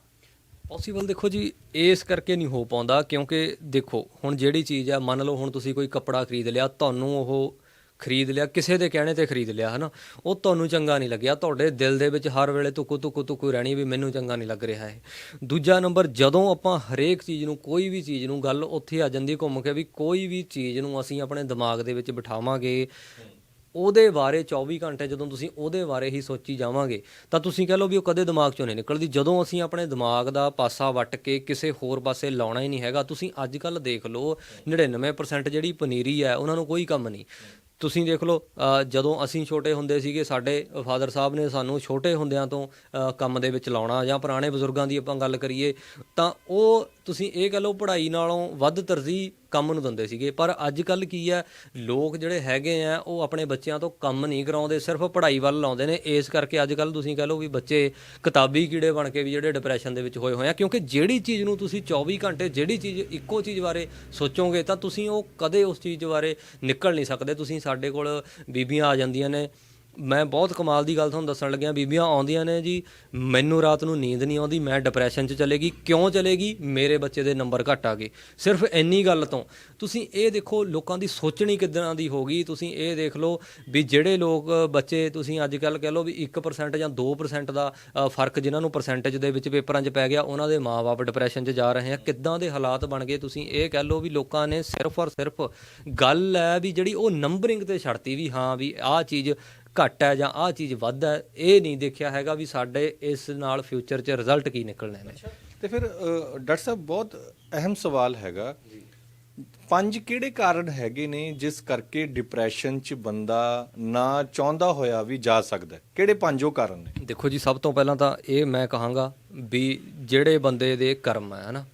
ਪੋਸੀਬਲ ਦੇਖੋ ਜੀ ਇਸ ਕਰਕੇ ਨਹੀਂ ਹੋ ਪਾਉਂਦਾ ਕਿਉਂਕਿ ਦੇਖੋ ਹੁਣ ਜਿਹੜੀ ਚੀਜ਼ ਆ ਮੰਨ ਲਓ ਹੁਣ ਤੁਸੀਂ ਕੋਈ ਕੱਪੜਾ ਖਰੀਦ ਲਿਆ ਤੁਹਾਨੂੰ ਉਹ ਖਰੀਦ ਲਿਆ, ਕਿਸੇ ਦੇ ਕਹਿਣੇ ਤੇ ਖਰੀਦ ਲਿਆ, ਹਨਾ? ਉਹ ਤੁਹਾਨੂੰ ਚੰਗਾ ਨਹੀਂ ਲੱਗਿਆ। ਤੁਹਾਡੇ ਦਿਲ ਦੇ ਵਿੱਚ ਹਰ ਵੇਲੇ ਤੁਕੂ ਤੁਕੂ ਤੁਕੂ ਰਹਿਣੀ ਵੀ ਮੈਨੂੰ ਚੰਗਾ ਨਹੀਂ ਲੱਗ ਰਿਹਾ ਹੈ। ਦੂਜਾ ਨੰਬਰ, ਜਦੋਂ ਆਪਾਂ ਹਰੇਕ ਚੀਜ਼ ਨੂੰ, ਕੋਈ ਵੀ ਚੀਜ਼ ਨੂੰ, ਗੱਲ ਉੱਥੇ ਆ ਜਾਂਦੀ ਘੁੰਮ ਕੇ ਵੀ ਕੋਈ ਵੀ ਚੀਜ਼ ਨੂੰ ਅਸੀਂ ਆਪਣੇ ਦਿਮਾਗ ਦੇ ਵਿੱਚ ਬਿਠਾਵਾਂਗੇ, ਉਹਦੇ ਬਾਰੇ 24 ਘੰਟੇ ਜਦੋਂ ਤੁਸੀਂ ਉਹਦੇ ਬਾਰੇ ਹੀ ਸੋਚੀ ਜਾਵਾਂਗੇ, ਤਾਂ ਤੁਸੀਂ ਕਹ ਲਓ ਵੀ ਉਹ ਕਦੇ ਦਿਮਾਗ ਚੋਂ ਨਹੀਂ ਨਿਕਲਦੀ। ਜਦੋਂ ਅਸੀਂ ਆਪਣੇ ਦਿਮਾਗ ਦਾ ਪਾਸਾ ਵੱਟ ਕੇ ਕਿਸੇ ਹੋਰ ਪਾਸੇ ਲਾਉਣਾ ਹੀ ਨਹੀਂ ਹੈਗਾ, ਤੁਸੀਂ ਅੱਜ ਕੱਲ ਦੇਖ ਲਓ 99% ਜਿਹੜੀ ਪਨੀਰੀ ਹੈ, ਉਹਨਾਂ ਨੂੰ ਕੋਈ ਕੰਮ ਨਹੀਂ। ਤੁਸੀਂ ਦੇਖ ਲਓ ਜਦੋਂ ਅਸੀਂ ਛੋਟੇ ਹੁੰਦੇ ਸੀਗੇ, ਸਾਡੇ ਫਾਦਰ ਸਾਹਿਬ ਨੇ ਸਾਨੂੰ ਛੋਟੇ ਹੁੰਦਿਆਂ ਤੋਂ ਕੰਮ ਦੇ ਵਿੱਚ ਲਾਉਣਾ ਜਾਂ ਪੁਰਾਣੇ ਬਜ਼ੁਰਗਾਂ ਦੀ ਆਪਾਂ ਗੱਲ ਕਰੀਏ, ਤਾਂ ਉਹ ਤੁਸੀਂ ਇਹ ਕਹ ਲਓ ਪੜ੍ਹਾਈ ਨਾਲੋਂ ਵੱਧ ਤਰਜੀਹ ਕੰਮ ਨੂੰ ਦਿੰਦੇ ਸੀਗੇ, ਪਰ ਅੱਜ ਕੱਲ ਕੀ ਹੈ, ਲੋਕ ਜਿਹੜੇ ਹੈਗੇ ਆ, ਉਹ ਆਪਣੇ ਬੱਚਿਆਂ ਤੋਂ ਕੰਮ ਨਹੀਂ ਕਰਾਉਂਦੇ, ਸਿਰਫ ਪੜ੍ਹਾਈ ਵੱਲ ਲਾਉਂਦੇ ਨੇ। ਇਸ ਕਰਕੇ ਅੱਜ ਕੱਲ ਤੁਸੀਂ ਕਹ ਲਓ ਵੀ ਬੱਚੇ ਕਿਤਾਬੀ ਕੀੜੇ ਬਣ ਕੇ ਵੀ ਜਿਹੜੇ ਡਿਪਰੈਸ਼ਨ ਦੇ ਵਿੱਚ ਹੋਏ ਹੋਏ ਆ, ਕਿਉਂਕਿ ਜਿਹੜੀ ਚੀਜ਼ ਨੂੰ ਤੁਸੀਂ 24 ਘੰਟੇ ਜਿਹੜੀ ਚੀਜ਼, ਇੱਕੋ ਚੀਜ਼ ਬਾਰੇ ਸੋਚੋਗੇ, ਤਾਂ ਤੁਸੀਂ ਉਹ ਕਦੇ ਉਸ ਚੀਜ਼ ਬਾਰੇ ਨਿਕਲ ਨਹੀਂ ਸਕਦੇ। ਤੁਸੀਂ ਸਾਡੇ ਕੋਲ ਬੀਬੀਆਂ ਆ ਜਾਂਦੀਆਂ ਨੇ ਮੈਂ ਬਹੁਤ ਕਮਾਲ ਦੀ ਗੱਲ ਤੁਹਾਨੂੰ ਦੱਸਣ ਲੱਗਿਆ, ਬੀਬੀਆਂ ਆਉਂਦੀਆਂ ਨੇ ਜੀ, ਮੈਨੂੰ ਰਾਤ ਨੂੰ ਨੀਂਦ ਨਹੀਂ ਆਉਂਦੀ, ਮੈਂ ਡਿਪਰੈਸ਼ਨ 'ਚ ਚਲੇਗੀ। ਕਿਉਂ ਚਲੇਗੀ? ਮੇਰੇ ਬੱਚੇ ਦੇ ਨੰਬਰ ਘੱਟ ਆ ਗਏ। ਸਿਰਫ ਇੰਨੀ ਗੱਲ ਤੋਂ। ਤੁਸੀਂ ਇਹ ਦੇਖੋ, ਲੋਕਾਂ ਦੀ ਸੋਚਣੀ ਕਿਦਾਂ ਦੀ ਹੋ ਗਈ? ਤੁਸੀਂ ਇਹ ਦੇਖ ਲਓ ਵੀ ਜਿਹੜੇ ਲੋਕ ਬੱਚੇ, ਤੁਸੀਂ ਅੱਜ ਕੱਲ ਕਹਿ ਲਓ ਵੀ 1% ਜਾਂ 2% ਦਾ ਫ਼ਰਕ ਜਿਨ੍ਹਾਂ ਨੂੰ ਪਰਸੈਂਟੇਜ ਦੇ ਵਿੱਚ ਪੇਪਰਾਂ 'ਚ ਪੈ ਗਿਆ, ਉਹਨਾਂ ਦੇ ਮਾਪੇ ਡਿਪਰੈਸ਼ਨ 'ਚ ਜਾ ਰਹੇ ਆ। ਕਿੱਦਾਂ ਦੇ ਹਾਲਾਤ ਬਣ ਗਏ? ਤੁਸੀਂ ਇਹ ਕਹਿ ਲਓ ਵੀ ਲੋਕਾਂ ਨੇ ਸਿਰਫ ਔਰ ਸਿਰਫ ਗੱਲ ਹੈ ਵੀ ਜਿਹੜੀ ਉਹ ਨੰਬਰਿੰਗ ਤੇ ਛੱਡਤੀ ਵੀ ਹਾਂ ਵੀ ਆਹ ਚੀਜ਼ ਘੱਟ ਹੈ ਜਾਂ ਆਹ ਚੀਜ਼ ਵੱਧ ਹੈ ਇਹ ਨਹੀਂ ਦੇਖਿਆ ਹੈਗਾ ਵੀ ਸਾਡੇ ਇਸ ਨਾਲ ਫਿਊਚਰ 'ਚ ਰਿਜ਼ਲਟ ਕੀ ਨਿਕਲਣੇ ਨੇ।
ਤੇ ਫਿਰ ਡਾਕਟਰ ਸਾਹਿਬ ਬਹੁਤ ਅਹਿਮ ਸਵਾਲ ਹੈਗਾ। ਪੰਜ ਕਿਹੜੇ ਕਾਰਨ ਹੈਗੇ ਨੇ ਜਿਸ ਕਰਕੇ ਡਿਪਰੈਸ਼ਨ 'ਚ ਬੰਦਾ ਨਾ ਚਾਹੁੰਦਾ ਹੋਇਆ ਵੀ ਜਾ ਸਕਦਾ? ਕਿਹੜੇ ਪੰਜ ਕਾਰਨ ਨੇ?
ਦੇਖੋ ਜੀ ਸਭ ਤੋਂ ਪਹਿਲਾਂ ਤਾਂ ਇਹ ਮੈਂ ਕਹਾਂਗਾ ਵੀ ਜਿਹੜੇ ਬੰਦੇ ਦੇ ਕਰਮ ਹੈ ਹਨਾ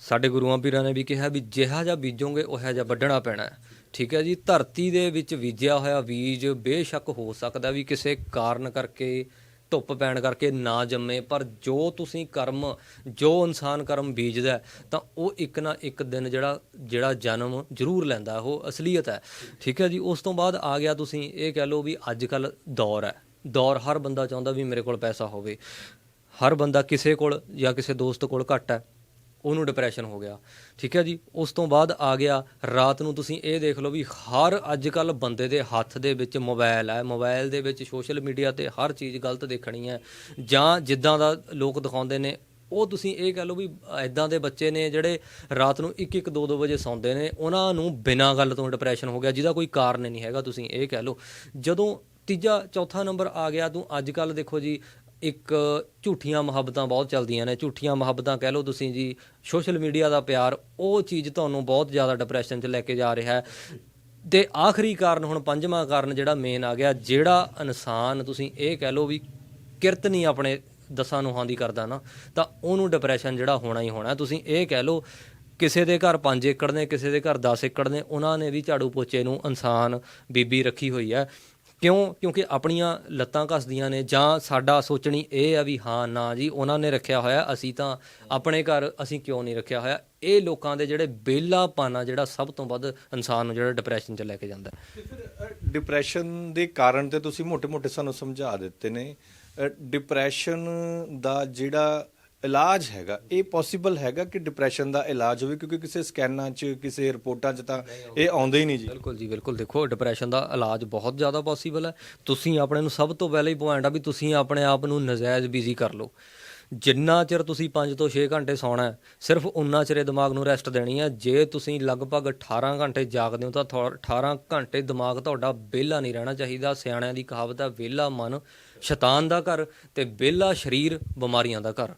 ਸਾਡੇ ਗੁਰੂਆਂ ਪੀਰਾਂ ਨੇ ਵੀ ਕਿਹਾ ਵੀ ਜਿਹਾ ਜਿਹਾ ਬੀਜੋਗੇ ਉਹੋ ਜਿਹਾ ਵੱਢਣਾ ਪੈਣਾ ਹੈ। ਠੀਕ ਹੈ ਜੀ, ਧਰਤੀ ਦੇ ਵਿੱਚ ਬੀਜਿਆ ਹੋਇਆ ਬੀਜ ਬੇਸ਼ੱਕ ਹੋ ਸਕਦਾ ਵੀ ਕਿਸੇ ਕਾਰਨ ਕਰਕੇ ਧੁੱਪ ਪੈਣ ਕਰਕੇ ਨਾ ਜੰਮੇ, ਪਰ ਜੋ ਤੁਸੀਂ ਕਰਮ, ਜੋ ਇਨਸਾਨ ਕਰਮ ਬੀਜਦਾ ਤਾਂ ਉਹ ਇੱਕ ਨਾ ਇੱਕ ਦਿਨ ਜਿਹੜਾ ਜਿਹੜਾ ਜਨਮ ਜ਼ਰੂਰ ਲੈਂਦਾ, ਉਹ ਅਸਲੀਅਤ ਹੈ। ਠੀਕ ਹੈ ਜੀ, ਉਸ ਤੋਂ ਬਾਅਦ ਆ ਗਿਆ ਤੁਸੀਂ, ਇਹ ਕਹਿ ਲਓ ਵੀ ਅੱਜ ਕੱਲ ਦੌਰ ਹੈ। ਦੌਰ ਹਰ ਬੰਦਾ ਚਾਹੁੰਦਾ ਵੀ ਮੇਰੇ ਕੋਲ ਪੈਸਾ ਹੋਵੇ। ਹਰ ਬੰਦਾ ਕਿਸੇ ਕੋਲ ਜਾਂ ਕਿਸੇ ਦੋਸਤ ਕੋਲ ਘੱਟ ਹੈ। ਉਹਨੂੰ ਡਿਪਰੈਸ਼ਨ ਹੋ ਗਿਆ। ਠੀਕ ਹੈ ਜੀ? ਉਸ ਤੋਂ ਬਾਅਦ ਆ ਗਿਆ ਰਾਤ ਨੂੰ ਤੁਸੀਂ ਇਹ ਦੇਖ ਲਓ ਵੀ ਹਰ ਅੱਜ ਕੱਲ ਬੰਦੇ ਦੇ ਹੱਥ ਦੇ ਵਿੱਚ ਮੋਬਾਈਲ ਹੈ। ਮੋਬਾਈਲ ਦੇ ਵਿੱਚ ਸੋਸ਼ਲ ਮੀਡੀਆ ਤੇ ਹਰ ਚੀਜ਼ ਗਲਤ ਦੇਖਣੀ ਹੈ। ਜਾਂ ਜਿੱਦਾਂ ਦਾ ਲੋਕ ਦਿਖਾਉਂਦੇ ਨੇ, ਉਹ ਤੁਸੀਂ ਇਹ ਕਹਿ ਲਓ ਵੀ ਐਦਾਂ ਦੇ ਬੱਚੇ ਨੇ ਜਿਹੜੇ ਰਾਤ ਨੂੰ 1 1 2 2 ਵਜੇ ਸੌਂਦੇ ਨੇ, ਉਹਨਾਂ ਨੂੰ ਬਿਨਾਂ ਗੱਲ ਤੋਂ ਡਿਪਰੈਸ਼ਨ ਹੋ ਗਿਆ, ਜਿਹਦਾ ਕੋਈ ਕਾਰਨ ਨਹੀਂ ਹੈਗਾ। ਤੁਸੀਂ ਇਹ ਕਹਿ ਲਓ। ਜਦੋਂ ਤੀਜਾ, ਚੌਥਾ ਨੰਬਰ ਆ ਗਿਆ, ਤੂੰ ਅੱਜ ਕੱਲ ਦੇਖੋ ਜੀ ਇੱਕ ਝੂਠੀਆਂ ਮੁਹੱਬਤਾਂ ਬਹੁਤ ਚੱਲਦੀਆਂ ਨੇ। ਝੂਠੀਆਂ ਮੁਹੱਬਤਾਂ ਕਹਿ ਲਓ ਤੁਸੀਂ ਜੀ ਸੋਸ਼ਲ ਮੀਡੀਆ ਦਾ ਪਿਆਰ, ਉਹ ਚੀਜ਼ ਤੁਹਾਨੂੰ ਬਹੁਤ ਜ਼ਿਆਦਾ ਡਿਪਰੈਸ਼ਨ 'ਚ ਲੈ ਕੇ ਜਾ ਰਿਹਾ ਹੈ। ਤੇ ਆਖਰੀ ਕਾਰਨ ਹੁਣ ਪੰਜਵਾਂ ਕਾਰਨ ਜਿਹੜਾ ਮੇਨ ਆ ਗਿਆ, ਜਿਹੜਾ ਇਨਸਾਨ ਤੁਸੀਂ ਇਹ ਕਹਿ ਲਓ ਵੀ ਕਿਰਤ ਨਹੀਂ ਆਪਣੇ ਦਸਾਂ ਨੂੰਹਾਂ ਦੀ ਕਰਦਾ ਨਾ, ਤਾਂ ਉਹਨੂੰ ਡਿਪਰੈਸ਼ਨ ਜਿਹੜਾ ਹੋਣਾ ਹੀ ਹੋਣਾ। ਤੁਸੀਂ ਇਹ ਕਹਿ ਲਓ, ਕਿਸੇ ਦੇ ਘਰ 5 ਏਕੜ ਨੇ, ਕਿਸੇ ਦੇ ਘਰ 10 ਏਕੜ ਨੇ, ਉਹਨਾਂ ਨੇ ਵੀ ਝਾੜੂ ਪੋਚੇ ਨੂੰ ਇਨਸਾਨ ਬੀਬੀ ਰੱਖੀ ਹੋਈ ਹੈ। ਕਿਉਂ? ਕਿਉਂਕਿ ਆਪਣੀਆਂ ਲੱਤਾਂ ਘਸਦੀਆਂ ਨੇ ਜਾਂ ਸਾਡਾ ਸੋਚਣੀ ਇਹ ਆ ਵੀ ਹਾਂ, ਨਾ ਜੀ, ਉਹਨਾਂ ਨੇ ਰੱਖਿਆ ਹੋਇਆ, ਅਸੀਂ ਤਾਂ ਆਪਣੇ ਘਰ ਅਸੀਂ ਕਿਉਂ ਨਹੀਂ ਰੱਖਿਆ ਹੋਇਆ? ਇਹ ਲੋਕਾਂ ਦੇ ਜਿਹੜੇ ਬੇਲਾ ਪਾਣਾ ਜਿਹੜਾ ਸਭ ਤੋਂ ਵੱਧ ਇਨਸਾਨ ਨੂੰ ਜਿਹੜਾ ਡਿਪਰੈਸ਼ਨ 'ਚ ਲੈ ਕੇ ਜਾਂਦਾ
ਡਿਪਰੈਸ਼ਨ ਦੇ ਕਾਰਨ ਤੇ ਤੁਸੀਂ ਮੋਟੇ ਮੋਟੇ ਸਾਨੂੰ ਸਮਝਾ ਦਿੱਤੇ ਨੇ। ਡਿਪਰੈਸ਼ਨ ਦਾ ਜਿਹੜਾ ਇਲਾਜ ਹੈਗਾ ਇਹ ਪੋਸੀਬਲ ਹੈਗਾ ਕਿ ਡਿਪਰੈਸ਼ਨ ਦਾ ਇਲਾਜ ਹੋਵੇ ਕਿਉਂਕਿ ਕਿਸੇ ਸਕੈਨਾਂ 'ਚ ਕਿਸੇ ਰਿਪੋਰਟਾਂ 'ਚ ਤਾਂ ਇਹ ਆਉਂਦੇ ਹੀ ਨਹੀਂ ਜੀ।
ਬਿਲਕੁਲ ਜੀ ਬਿਲਕੁਲ। ਦੇਖੋ ਡਿਪਰੈਸ਼ਨ ਦਾ ਇਲਾਜ ਬਹੁਤ ਜ਼ਿਆਦਾ ਪੋਸੀਬਲ ਹੈ। ਤੁਸੀਂ ਆਪਣੇ ਨੂੰ ਸਭ ਤੋਂ ਪਹਿਲਾਂ ਹੀ ਪੁਆਇੰਟ ਆ ਵੀ ਤੁਸੀਂ ਆਪਣੇ ਆਪ ਨੂੰ ਨਜਾਇਜ਼ ਬਿਜ਼ੀ ਕਰ ਲਓ। ਜਿੰਨਾ ਚਿਰ ਤੁਸੀਂ 5 ਤੋਂ 6 ਘੰਟੇ ਸੌਣਾ ਸਿਰਫ ਉਨਾ ਚਿਰ ਦਿਮਾਗ ਨੂੰ ਰੈਸਟ ਦੇਣੀ ਹੈ। ਜੇ ਤੁਸੀਂ ਲਗਭਗ 18 ਘੰਟੇ ਜਾਗਦੇ ਹੋ ਤਾਂ ਥੋ- 18 ਘੰਟੇ ਦਿਮਾਗ ਤੁਹਾਡਾ ਵਿਹਲਾ ਨਹੀਂ ਰਹਿਣਾ ਚਾਹੀਦਾ। ਸਿਆਣਿਆਂ ਦੀ ਕਹਾਵਤ ਹੈ, ਵਿਹਲਾ ਮਨ ਸ਼ੈਤਾਨ ਦਾ ਘਰ ਤੇ ਵਿਹਲਾ ਸਰੀਰ ਬਿਮਾਰੀਆਂ ਦਾ ਘਰ।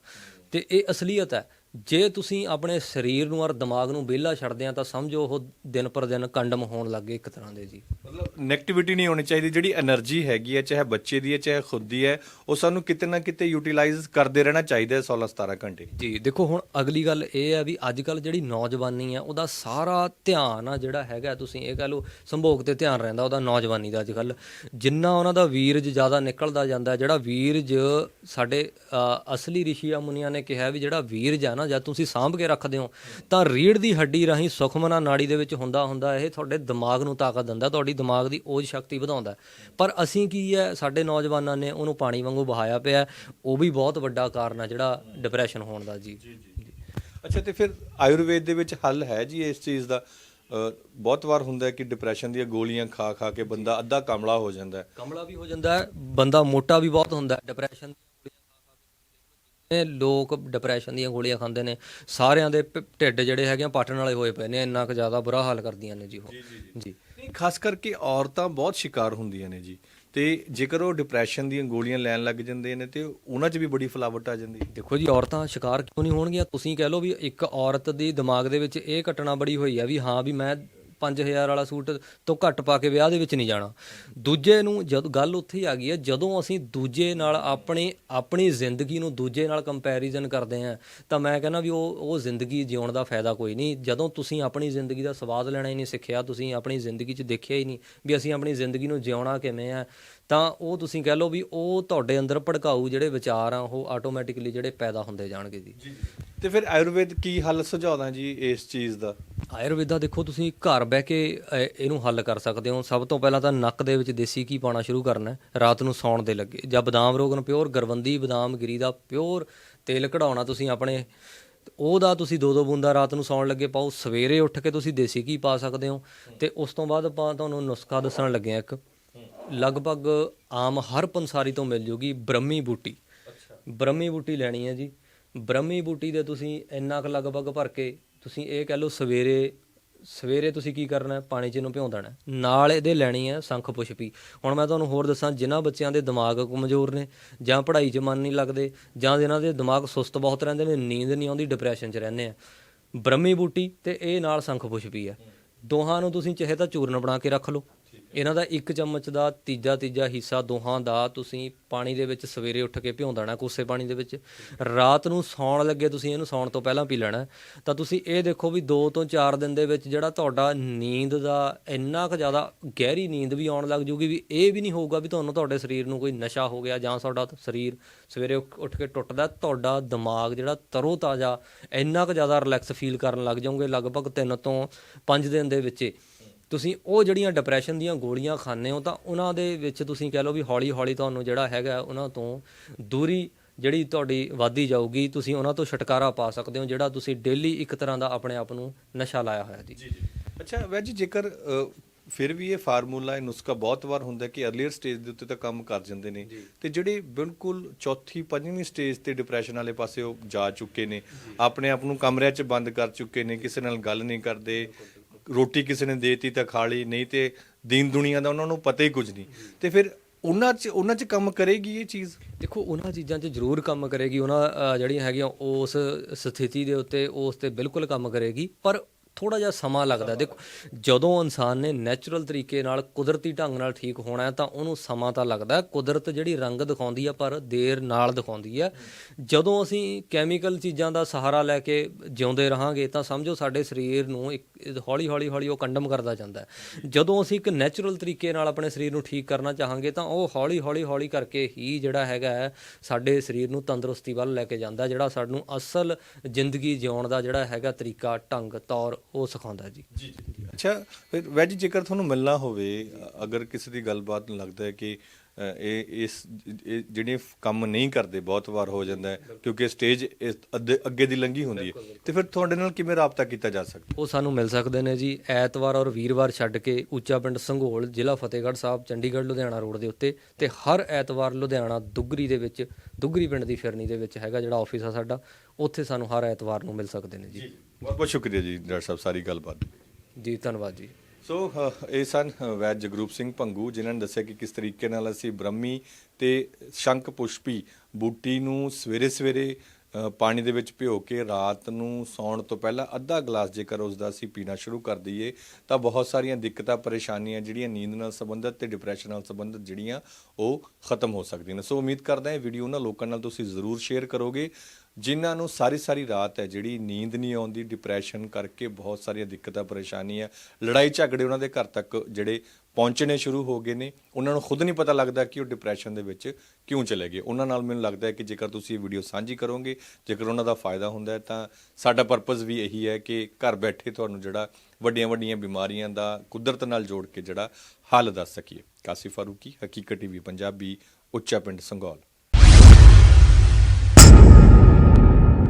ਤੇ ਇਹ ਅਸਲੀਅਤ ਹੈ। ਜੇ ਤੁਸੀਂ ਆਪਣੇ ਸਰੀਰ ਨੂੰ ਔਰ ਦਿਮਾਗ ਨੂੰ ਵਿਹਲਾ ਛੱਡਦੇ ਆ ਤਾਂ ਸਮਝੋ ਉਹ ਦਿਨ ਪਰ ਦਿਨ ਕੰਡਮ ਹੋਣ ਲੱਗੇ ਇੱਕ ਤਰ੍ਹਾਂ ਦੇ ਜੀ।
ਮਤਲਬ ਨੈਗੇਟਿਵਿਟੀ ਨਹੀਂ ਹੋਣੀ ਚਾਹੀਦੀ ਜਿਹੜੀ એનર્ਜੀ ਹੈਗੀ ਹੈ ਚਾਹੇ ਬੱਚੇ ਦੀ ਹੈ ਚਾਹੇ ਖੁਦ ਦੀ ਹੈ ਉਹ ਸਾਨੂੰ ਕਿਤੇ ਨਾ ਕਿਤੇ ਯੂਟਿਲਾਈਜ਼ ਕਰਦੇ ਰਹਿਣਾ ਚਾਹੀਦਾ ਹੈ 16 17 ਘੰਟੇ।
ਜੀ ਦੇਖੋ ਹੁਣ ਅਗਲੀ ਗੱਲ ਇਹ ਹੈ ਵੀ ਅੱਜ ਕੱਲ ਜਿਹੜੀ ਨੌਜਵਾਨੀ ਹੈ ਉਹਦਾ ਸਾਰਾ ਧਿਆਨ ਆ ਜਿਹੜਾ ਹੈਗਾ ਤੁਸੀਂ ਇਹ ਕਹ ਲਓ ਸੰਭੋਗ ਤੇ ਧਿਆਨ ਰਹਿੰਦਾ ਉਹਦਾ ਨੌਜਵਾਨੀ ਦਾ ਅੱਜ ਕੱਲ ਜਿੰਨਾ ਉਹਨਾਂ ਦਾ ਵੀਰਜ ਜ਼ਿਆਦਾ ਨਿਕਲਦਾ ਜਾਂਦਾ ਜਿਹੜਾ ਵੀਰਜ ਸਾਡੇ ਅਸਲੀ ਰਿਸ਼ੀਆ ਮੁਨੀਆਂ ਨੇ ਕਿਹਾ ਵੀ ਜਿਹੜਾ ਵੀਰਜ ਆ ਨਾ ਜਦ ਤੁਸੀਂ ਸਾਂਭ ਕੇ ਰੱਖਦੇ ਹੋ ਤਾਂ ਰੀੜ ਦੀ ਹੱਡੀ ਰਾਹੀਂ ਸੁਖਮਨਾ ਨਾੜੀ ਦੇ ਵਿੱਚ ਹੁੰਦਾ ਹੁੰਦਾ ਇਹ ਤੁਹਾਡੇ ਦਿਮਾਗ ਨੂੰ ਤਾਕਤ ਦਿੰਦਾ ਤੁਹਾਡੀ ਦਿਮਾਗ ਦੀ ਓਜ ਸ਼ਕਤੀ ਵਧਾਉਂਦਾ। ਪਰ ਅਸੀਂ ਕੀ ਹੈ ਸਾਡੇ ਨੌਜਵਾਨਾਂ ਨੇ ਉਹਨੂੰ ਪਾਣੀ ਵਾਂਗੂ ਬਹਾਇਆ ਪਿਆ ਉਹ ਵੀ ਬਹੁਤ ਵੱਡਾ ਕਾਰਨ ਆ ਜਿਹੜਾ ਡਿਪਰੈਸ਼ਨ ਹੋਣ ਦਾ ਜੀ।
ਅੱਛਾ ਤੇ ਫਿਰ ਆਯੁਰਵੇਦ ਦੇ ਵਿੱਚ ਹੱਲ ਹੈ ਜੀ ਇਸ ਚੀਜ਼ ਦਾ? ਬਹੁਤ ਵਾਰ ਹੁੰਦਾ ਹੈ ਕਿ ਡਿਪਰੈਸ਼ਨ ਦੀਆਂ ਗੋਲੀਆਂ ਖਾ ਖਾ ਕੇ ਬੰਦਾ ਅੱਧਾ ਕਮਲਾ ਹੋ ਜਾਂਦਾ ਹੈ।
ਕਮਲਾ ਵੀ ਹੋ ਜਾਂਦਾ ਹੈ ਬੰਦਾ ਮੋਟਾ ਵੀ ਬਹੁਤ ਹੁੰਦਾ ਹੈ। ਡਿਪਰੈਸ਼ਨ ਇਹ ਲੋਕ ਡਿਪਰੈਸ਼ਨ ਦੀਆਂ ਗੋਲੀਆਂ ਖਾਂਦੇ ਨੇ। ਸਾਰਿਆਂ ਦੇ ਢਿੱਡ ਜਿਹੜੇ ਹੈਗੇ ਆ ਪਾਟਣ ਵਾਲੇ ਹੋਏ ਪਏ ਨੇ ਇੰਨਾ ਕੁ ਜ਼ਿਆਦਾ ਬੁਰਾ ਹਾਲ ਕਰਦੀਆਂ ਨੇ ਜੀ ਉਹ। ਜੀ
ਨਹੀਂ ਖਾਸ ਕਰਕੇ ਔਰਤਾਂ ਬਹੁਤ ਸ਼ਿਕਾਰ ਹੁੰਦੀਆਂ ਨੇ ਜੀ। ਤੇ ਜੇਕਰ ਉਹ ਡਿਪਰੈਸ਼ਨ ਦੀਆਂ ਗੋਲੀਆਂ ਲੈਣ ਲੱਗ ਜਾਂਦੇ ਨੇ ਤੇ ਉਹਨਾਂ 'ਚ ਵੀ ਬੜੀ ਫਲਾਵਟ ਆ ਜਾਂਦੀ। ਹੈ
ਦੇਖੋ ਜੀ ਔਰਤਾਂ ਸ਼ਿਕਾਰ ਕਿਉਂ ਨਹੀਂ ਹੋਣਗੀਆਂ? ਤੁਸੀਂ ਕਹਿ ਲਓ ਵੀ ਇੱਕ ਔਰਤ ਦੀ ਦਿਮਾਗ ਦੇ ਵਿੱਚ ਇਹ ਘਟਨਾ ਬੜੀ ਹੋਈ ਆ ਵੀ ਹਾਂ ਵੀ ਮੈਂ 5000 ਵਾਲਾ ਸੂਟ ਤੋਂ ਘੱਟ ਪਾ ਕੇ ਵਿਆਹ ਦੇ ਵਿੱਚ ਨਹੀਂ ਜਾਣਾ। ਦੂਜੇ ਨੂੰ ਜਦ ਗੱਲ ਉੱਥੇ ਹੀ ਆ ਗਈ ਹੈ, ਜਦੋਂ ਅਸੀਂ ਦੂਜੇ ਨਾਲ ਆਪਣੀ ਆਪਣੀ ਜ਼ਿੰਦਗੀ ਨੂੰ ਦੂਜੇ ਨਾਲ ਕੰਪੈਰੀਜ਼ਨ ਕਰਦੇ ਹਾਂ, ਤਾਂ ਮੈਂ ਕਹਿੰਦਾ ਵੀ ਉਹ ਉਹ ਜ਼ਿੰਦਗੀ ਜਿਉਣ ਦਾ ਫਾਇਦਾ ਕੋਈ ਨਹੀਂ। ਜਦੋਂ ਤੁਸੀਂ ਆਪਣੀ ਜ਼ਿੰਦਗੀ ਦਾ ਸਵਾਦ ਲੈਣਾ ਹੀ ਨਹੀਂ ਸਿੱਖਿਆ, ਤੁਸੀਂ ਆਪਣੀ ਜ਼ਿੰਦਗੀ 'ਚ ਦੇਖਿਆ ਹੀ ਨਹੀਂ ਵੀ ਅਸੀਂ ਆਪਣੀ ਜ਼ਿੰਦਗੀ ਨੂੰ ਜਿਉਣਾ ਕਿਵੇਂ ਆ। ਤਾਂ ਉਹ ਤੁਸੀਂ ਕਹਿ ਲਓ ਵੀ ਉਹ ਤੁਹਾਡੇ ਅੰਦਰ ਭੜਕਾਊ ਜਿਹੜੇ ਵਿਚਾਰ ਆ ਉਹ ਆਟੋਮੈਟਿਕਲੀ ਜਿਹੜੇ ਪੈਦਾ ਹੁੰਦੇ ਜਾਣਗੇ ਜੀ।
ਤੇ ਫਿਰ ਆਯੁਰਵੇਦ ਕੀ ਹੱਲ ਸੁਝਾਉਂਦਾ ਜੀ ਇਸ ਚੀਜ਼ ਦਾ?
ਆਯੁਰਵੇਦਾ ਦੇਖੋ ਤੁਸੀਂ ਘਰ ਬਹਿ ਕੇ ਇਹਨੂੰ ਹੱਲ ਕਰ ਸਕਦੇ ਹੋ। ਸਭ ਤੋਂ ਪਹਿਲਾਂ ਤਾਂ ਨੱਕ ਦੇ ਵਿੱਚ ਦੇਸੀ ਘੀ ਪਾਉਣਾ ਸ਼ੁਰੂ ਕਰਨਾ ਰਾਤ ਨੂੰ ਸੌਣ ਦੇ ਲੱਗੇ। ਜਾਂ ਬਦਾਮ ਰੋਗਨ ਪਿਓਰ ਗਰਵੰਦੀ ਬਦਾਮ ਗਿਰੀ ਦਾ ਪਿਓਰ ਤੇਲ ਕਢਾਉਣਾ ਤੁਸੀਂ ਆਪਣੇ ਉਹਦਾ ਤੁਸੀਂ ਦੋ ਦੋ ਬੂੰਦਾ ਰਾਤ ਨੂੰ ਸੌਣ ਲੱਗੇ ਪਾਓ। ਸਵੇਰੇ ਉੱਠ ਕੇ ਤੁਸੀਂ ਦੇਸੀ ਘੀ ਪਾ ਸਕਦੇ ਹੋ। ਤੇ ਉਸ ਤੋਂ ਬਾਅਦ ਆਪਾਂ ਤੁਹਾਨੂੰ ਨੁਸਖਾ ਦੱਸਣ ਲੱਗੇ ਹਾਂ ਇੱਕ। ਲਗਭਗ ਆਮ ਹਰ ਪੰਸਾਰੀ ਤੋਂ ਮਿਲ ਜੂਗੀ ਬ੍ਰਹਮੀ ਬੂਟੀ। ਬ੍ਰਹਮੀ ਬੂਟੀ ਲੈਣੀ ਹੈ ਜੀ। ਬ੍ਰਹਮੀ ਬੂਟੀ ਦੇ ਤੁਸੀਂ ਇੰਨਾ ਕੁ ਲਗਭਗ ਭਰ ਕੇ ਤੁਸੀਂ ਇਹ ਕਹਿ ਲਓ ਸਵੇਰੇ ਸਵੇਰੇ ਤੁਸੀਂ ਕੀ ਕਰਨਾ ਹੈ? ਪਾਣੀ 'ਚ ਇਹਨੂੰ ਭਿਉਂ ਦੇਣਾ। ਨਾਲ ਇਹਦੇ ਲੈਣੀ ਹੈ ਸ਼ੰਖ ਪੁਸ਼ਪੀ। ਹੁਣ ਮੈਂ ਤੁਹਾਨੂੰ ਹੋਰ ਦੱਸਾਂ ਜਿਨ੍ਹਾਂ ਬੱਚਿਆਂ ਦੇ ਦਿਮਾਗ ਕਮਜ਼ੋਰ ਨੇ ਜਾਂ ਪੜ੍ਹਾਈ 'ਚ ਮਨ ਨਹੀਂ ਲੱਗਦੇ ਜਾਂ ਜਿਨ੍ਹਾਂ ਦੇ ਦਿਮਾਗ ਸੁਸਤ ਬਹੁਤ ਰਹਿੰਦੇ ਨੇ ਨੀਂਦ ਨਹੀਂ ਆਉਂਦੀ ਡਿਪਰੈਸ਼ਨ 'ਚ ਰਹਿੰਦੇ ਆ। ਬ੍ਰਹਮੀ ਬੂਟੀ ਤੇ ਇਹ ਨਾਲ ਸ਼ੰਖ ਪੁਸ਼ਪੀ ਹੈ। ਦੋਹਾਂ ਨੂੰ ਤੁਸੀਂ ਚਾਹੇ ਤਾਂ ਚੂਰਨ ਬਣਾ ਕੇ ਰੱਖ ਲਓ। ਇਹਨਾਂ ਦਾ ਇੱਕ ਚਮਚ ਦਾ ਤੀਜਾ ਤੀਜਾ ਹਿੱਸਾ ਦੋਹਾਂ ਦਾ, ਤੁਸੀਂ ਪਾਣੀ ਦੇ ਵਿੱਚ ਸਵੇਰੇ ਉੱਠ ਕੇ ਭਿਉਂ ਦੇਣਾ ਕੋਸੇ ਪਾਣੀ ਦੇ ਵਿੱਚ। ਰਾਤ ਨੂੰ ਸੌਣ ਲੱਗੇ ਤੁਸੀਂ ਇਹਨੂੰ ਸੌਣ ਤੋਂ ਪਹਿਲਾਂ ਪੀ ਲੈਣਾ। ਤਾਂ ਤੁਸੀਂ ਇਹ ਦੇਖੋ ਵੀ 2 ਤੋਂ 4 ਦਿਨ ਦੇ ਵਿੱਚ ਜਿਹੜਾ ਤੁਹਾਡਾ ਨੀਂਦ ਦਾ ਇੰਨਾ ਕੁ ਜ਼ਿਆਦਾ ਗਹਿਰੀ ਨੀਂਦ ਵੀ ਆਉਣ ਲੱਗ ਜੂਗੀ ਵੀ ਇਹ ਵੀ ਨਹੀਂ ਹੋਊਗਾ ਵੀ ਤੁਹਾਨੂੰ ਤੁਹਾਡੇ ਸਰੀਰ ਨੂੰ ਕੋਈ ਨਸ਼ਾ ਹੋ ਗਿਆ ਜਾਂ ਤੁਹਾਡਾ ਸਰੀਰ ਸਵੇਰੇ ਉੱਠ ਕੇ ਟੁੱਟਦਾ, ਤੁਹਾਡਾ ਦਿਮਾਗ ਜਿਹੜਾ ਤਰੋ ਤਾਜ਼ਾ ਇੰਨਾ ਕੁ ਜ਼ਿਆਦਾ ਰਿਲੈਕਸ ਫੀਲ ਕਰਨ ਲੱਗ ਜਾਓਗੇ ਲਗਭਗ 3 ਤੋਂ 5 ਦਿਨ ਦੇ ਵਿੱਚ। ਤੁਸੀਂ ਉਹ ਜਿਹੜੀਆਂ ਡਿਪਰੈਸ਼ਨ ਦੀਆਂ ਗੋਲੀਆਂ ਖਾਂਦੇ ਹੋ ਤਾਂ ਉਹਨਾਂ ਦੇ ਵਿੱਚ ਤੁਸੀਂ ਕਹਿ ਲਓ ਵੀ ਹੌਲੀ ਹੌਲੀ ਤੁਹਾਨੂੰ ਜਿਹੜਾ ਹੈਗਾ ਉਹਨਾਂ ਤੋਂ ਦੂਰੀ ਜਿਹੜੀ ਤੁਹਾਡੀ ਵਾਦੀ ਜਾਊਗੀ ਤੁਸੀਂ ਉਹਨਾਂ ਤੋਂ ਛੁਟਕਾਰਾ ਪਾ ਸਕਦੇ ਹੋ ਜਿਹੜਾ ਤੁਸੀਂ ਡੇਲੀ ਇੱਕ ਤਰ੍ਹਾਂ ਦਾ ਆਪਣੇ ਆਪ ਨੂੰ ਨਸ਼ਾ ਲਾਇਆ ਹੋਇਆ ਜੀ।
ਅੱਛਾ ਵੈਦ ਜੀ ਜੇਕਰ ਫਿਰ ਵੀ ਇਹ ਫਾਰਮੂਲਾ ਇਹ ਨੁਸਖਾ ਬਹੁਤ ਵਾਰ ਹੁੰਦਾ ਕਿ ਅਰਲੀਅਰ ਸਟੇਜ ਦੇ ਉੱਤੇ ਤਾਂ ਕੰਮ ਕਰ ਜਾਂਦੇ ਨੇ ਤੇ ਜਿਹੜੇ ਬਿਲਕੁਲ ਚੌਥੀ ਪੰਜਵੀਂ ਸਟੇਜ ਤੇ ਡਿਪਰੈਸ਼ਨ ਵਾਲੇ ਪਾਸੇ ਉਹ ਜਾ ਚੁੱਕੇ ਨੇ ਆਪਣੇ ਆਪ ਨੂੰ ਕਮਰਿਆਂ 'ਚ ਬੰਦ ਕਰ ਚੁੱਕੇ ਨੇ ਕਿਸੇ ਨਾਲ ਗੱਲ ਨਹੀਂ ਕਰਦੇ ਰੋਟੀ ਕਿਸੇ ਨੇ ਦੇਤੀ ਤਾਂ ਖਾ ਲਈ, ਨਹੀਂ ਤੇ ਦੀਨ ਦੁਨੀਆ ਦਾ ਉਹਨਾਂ ਨੂੰ ਪਤਾ ਹੀ ਕੁਝ ਨਹੀਂ। ਤੇ ਫਿਰ ਉਹਨਾਂ 'ਚ ਉਹਨਾਂ 'ਚ ਕੰਮ ਕਰੇਗੀ ਇਹ ਚੀਜ਼?
ਦੇਖੋ, ਉਹਨਾਂ ਚੀਜ਼ਾਂ 'ਚ ਜ਼ਰੂਰ ਕੰਮ ਕਰੇਗੀ। ਉਹਨਾਂ ਜਿਹੜੀਆਂ ਹੈਗੀਆਂ, ਉਸ ਸਥਿਤੀ ਦੇ ਉੱਤੇ, ਉਸ ਤੇ ਬਿਲਕੁਲ ਕੰਮ ਕਰੇਗੀ। ਪਰ ਥੋੜਾ ਜਿਹਾ ਸਮਾਂ ਲੱਗਦਾ। ਦੇਖੋ, ਜਦੋਂ ਇਨਸਾਨ ਨੇ ਨੈਚੁਰਲ ਤਰੀਕੇ ਨਾਲ, ਕੁਦਰਤੀ ਢੰਗ ਨਾਲ ਠੀਕ ਹੋਣਾ ਹੈ, ਤਾਂ ਉਹਨੂੰ ਸਮਾਂ ਤਾਂ ਲੱਗਦਾ ਕੁਦਰਤ ਜਿਹੜੀ ਰੰਗ ਦਿਖਾਉਂਦੀ ਆ ਪਰ ਦੇਰ ਨਾਲ ਦਿਖਾਉਂਦੀ ਆ ਜਦੋਂ ਅਸੀਂ ਕੈਮੀਕਲ ਚੀਜ਼ਾਂ ਦਾ ਸਹਾਰਾ ਲੈ ਕੇ ਜਿਉਂਦੇ ਰਹਾਂਗੇ, ਤਾਂ ਸਮਝੋ ਸਾਡੇ ਸਰੀਰ ਨੂੰ ਇੱਕ ਹੌਲੀ ਹੌਲੀ ਹੌਲੀ ਉਹ ਕੰਡਮ ਕਰਦਾ ਜਾਂਦਾ ਜਦੋਂ ਅਸੀਂ ਇੱਕ ਨੈਚੁਰਲ ਤਰੀਕੇ ਨਾਲ ਆਪਣੇ ਸਰੀਰ ਨੂੰ ਠੀਕ ਕਰਨਾ ਚਾਹਾਂਗੇ ਤਾਂ ਉਹ ਹੌਲੀ ਹੌਲੀ ਹੌਲੀ ਕਰਕੇ ਹੀ ਜਿਹੜਾ ਹੈਗਾ ਸਾਡੇ ਸਰੀਰ ਨੂੰ ਤੰਦਰੁਸਤੀ ਵੱਲ ਲੈ ਕੇ ਜਾਂਦਾ ਜਿਹੜਾ ਸਾਨੂੰ ਅਸਲ ਜ਼ਿੰਦਗੀ ਜਿਉਣ ਦਾ ਜਿਹੜਾ ਹੈਗਾ ਤਰੀਕਾ, ਢੰਗ, ਤੌਰ ਉਹ ਸਿਖਾਉਂਦਾ ਜੀ।
ਜੀ ਅੱਛਾ, ਫਿਰ ਵੈਜ ਜੇਕਰ ਤੁਹਾਨੂੰ ਮਿਲਣਾ ਹੋਵੇ ਅਗਰ ਕਿਸੇ ਦੀ ਗੱਲਬਾਤ ਨੂੰ ਲੱਗਦਾ ਹੈ ਕਿ ਇਹ ਇਸ ਇਹ ਜਿਹੜੇ ਕੰਮ ਨਹੀਂ ਕਰਦੇ ਬਹੁਤ ਵਾਰ ਹੋ ਜਾਂਦਾ ਹੈ ਕਿਉਂਕਿ ਸਟੇਜ ਇਸ ਅੱਧੇ- ਅੱਗੇ ਦੀ ਲੰਗੀ ਹੁੰਦੀ ਹੈ। ਤੇ ਫਿਰ ਤੁਹਾਡੇ ਨਾਲ ਕਿਵੇਂ ਰਾਬਤਾ ਕੀਤਾ ਜਾ ਸਕਦਾ
ਉਹ ਸਾਨੂੰ ਮਿਲ ਸਕਦੇ ਨੇ ਜੀ ਐਤਵਾਰ ਔਰ ਵੀਰਵਾਰ ਛੱਡ ਕੇ ਉੱਚਾ ਪਿੰਡ ਸੰਘੋਲ ਜ਼ਿਲ੍ਹਾ ਫਤਿਹਗੜ੍ਹ ਸਾਹਿਬ ਚੰਡੀਗੜ੍ਹ ਲੁਧਿਆਣਾ ਰੋਡ ਦੇ ਉੱਤੇ ਤੇ ਹਰ ਐਤਵਾਰ ਲੁਧਿਆਣਾ ਦੁੱਗਰੀ ਦੇ ਵਿੱਚ ਦੁੱਗਰੀ ਪਿੰਡ ਦੀ ਫਿਰਨੀ ਦੇ ਵਿੱਚ ਹੈਗਾ ਜਿਹੜਾ ਆਫਿਸ ਆ ਸਾਡਾ ਉੱਥੇ ਸਾਨੂੰ ਹਰ ਐਤਵਾਰ ਨੂੰ ਮਿਲ ਸਕਦੇ ਨੇ ਜੀ।
ਬਹੁਤ ਬਹੁਤ ਸ਼ੁਕਰੀਆ ਜੀ ਡਾਕਟਰ ਸਾਹਿਬ ਸਾਰੀ ਗੱਲਬਾਤ।
ਜੀ ਧੰਨਵਾਦ ਜੀ।
ਸੋ uh, ਇਹ ਸਨ ਵੈਦ ਜਗਰੂਪ ਸਿੰਘ ਭੰਗੂ, ਜਿਨ੍ਹਾਂ ਨੇ ਦੱਸਿਆ ਕਿ ਕਿਸ ਤਰੀਕੇ ਨਾਲ ਅਸੀਂ ਬ੍ਰਹਮੀ ਤੇ ਸ਼ੰਖ ਪੁਸ਼ਪੀ ਬੂਟੀ ਨੂੰ ਸਵੇਰੇ ਸਵੇਰੇ ਪਾਣੀ ਦੇ ਵਿੱਚ ਭਿਓ ਕੇ ਰਾਤ ਨੂੰ ਸੌਣ ਤੋਂ ਪਹਿਲਾਂ ਅੱਧਾ ਗਲਾਸ ਜੇਕਰ ਉਸ ਦਾ ਅਸੀਂ ਪੀਣਾ ਸ਼ੁਰੂ ਕਰ ਦਈਏ, ਤਾਂ ਬਹੁਤ ਸਾਰੀਆਂ ਦਿੱਕਤਾਂ, ਪਰੇਸ਼ਾਨੀਆਂ ਜਿਹੜੀਆਂ ਨੀਂਦ ਨਾਲ ਸੰਬੰਧਿਤ ਤੇ ਡਿਪਰੈਸ਼ਨ ਨਾਲ ਸੰਬੰਧਿਤ ਜਿਹੜੀਆਂ ਉਹ ਖਤਮ ਹੋ ਸਕਦੀਆਂ ਨੇ। ਸੋ ਉਮੀਦ ਕਰਦਾ ਹਾਂ ਇਹ ਵੀਡੀਓ ਉਹਨਾਂ ਲੋਕਾਂ ਨਾਲ ਤੁਸੀਂ ਜ਼ਰੂਰ ਸ਼ੇਅਰ ਕਰੋਗੇ, ਜਿਨ੍ਹਾਂ ਨੂੰ ਸਾਰੀ ਸਾਰੀ ਰਾਤ ਹੈ ਜਿਹੜੀ ਨੀਂਦ ਨਹੀਂ ਆਉਂਦੀ ਡਿਪਰੈਸ਼ਨ ਕਰਕੇ ਬਹੁਤ ਸਾਰੀਆਂ ਦਿੱਕਤਾਂ, ਪਰੇਸ਼ਾਨੀਆਂ, ਲੜਾਈ ਝਗੜੇ ਉਹਨਾਂ ਦੇ ਘਰ ਤੱਕ ਜਿਹੜੇ ਪਹੁੰਚਣੇ ਸ਼ੁਰੂ ਹੋ ਗਏ ਨੇ। ਉਹਨਾਂ ਨੂੰ ਖੁਦ ਨਹੀਂ ਪਤਾ ਲੱਗਦਾ ਕਿ ਉਹ ਡਿਪਰੈਸ਼ਨ ਦੇ ਵਿੱਚ ਕਿਉਂ ਚਲੇ ਗਏ। ਉਹਨਾਂ ਨਾਲ ਮੈਨੂੰ ਲੱਗਦਾ ਹੈ ਕਿ ਜੇਕਰ ਤੁਸੀਂ ਇਹ ਵੀਡੀਓ ਸਾਂਝੀ ਕਰੋਗੇ, ਜੇਕਰ ਉਹਨਾਂ ਦਾ ਫਾਇਦਾ ਹੁੰਦਾ ਹੈ, ਤਾਂ ਸਾਡਾ ਪਰਪਸ ਵੀ ਇਹੀ ਹੈ ਕਿ ਘਰ ਬੈਠੇ ਤੁਹਾਨੂੰ ਜਿਹੜਾ ਵੱਡੀਆਂ ਵੱਡੀਆਂ ਬਿਮਾਰੀਆਂ ਦਾ ਕੁਦਰਤ ਨਾਲ ਜੋੜ ਕੇ ਜਿਹੜਾ ਹੱਲ ਦੱਸ ਸਕੀਏ। ਕਾਸਿਫ ਫਾਰੂਕੀ, ਹਕੀਕਤ ਟੀਵੀ, ਪੰਜਾਬੀ, ਉੱਚਾ ਪਿੰਡ ਸੰਗੌਲ।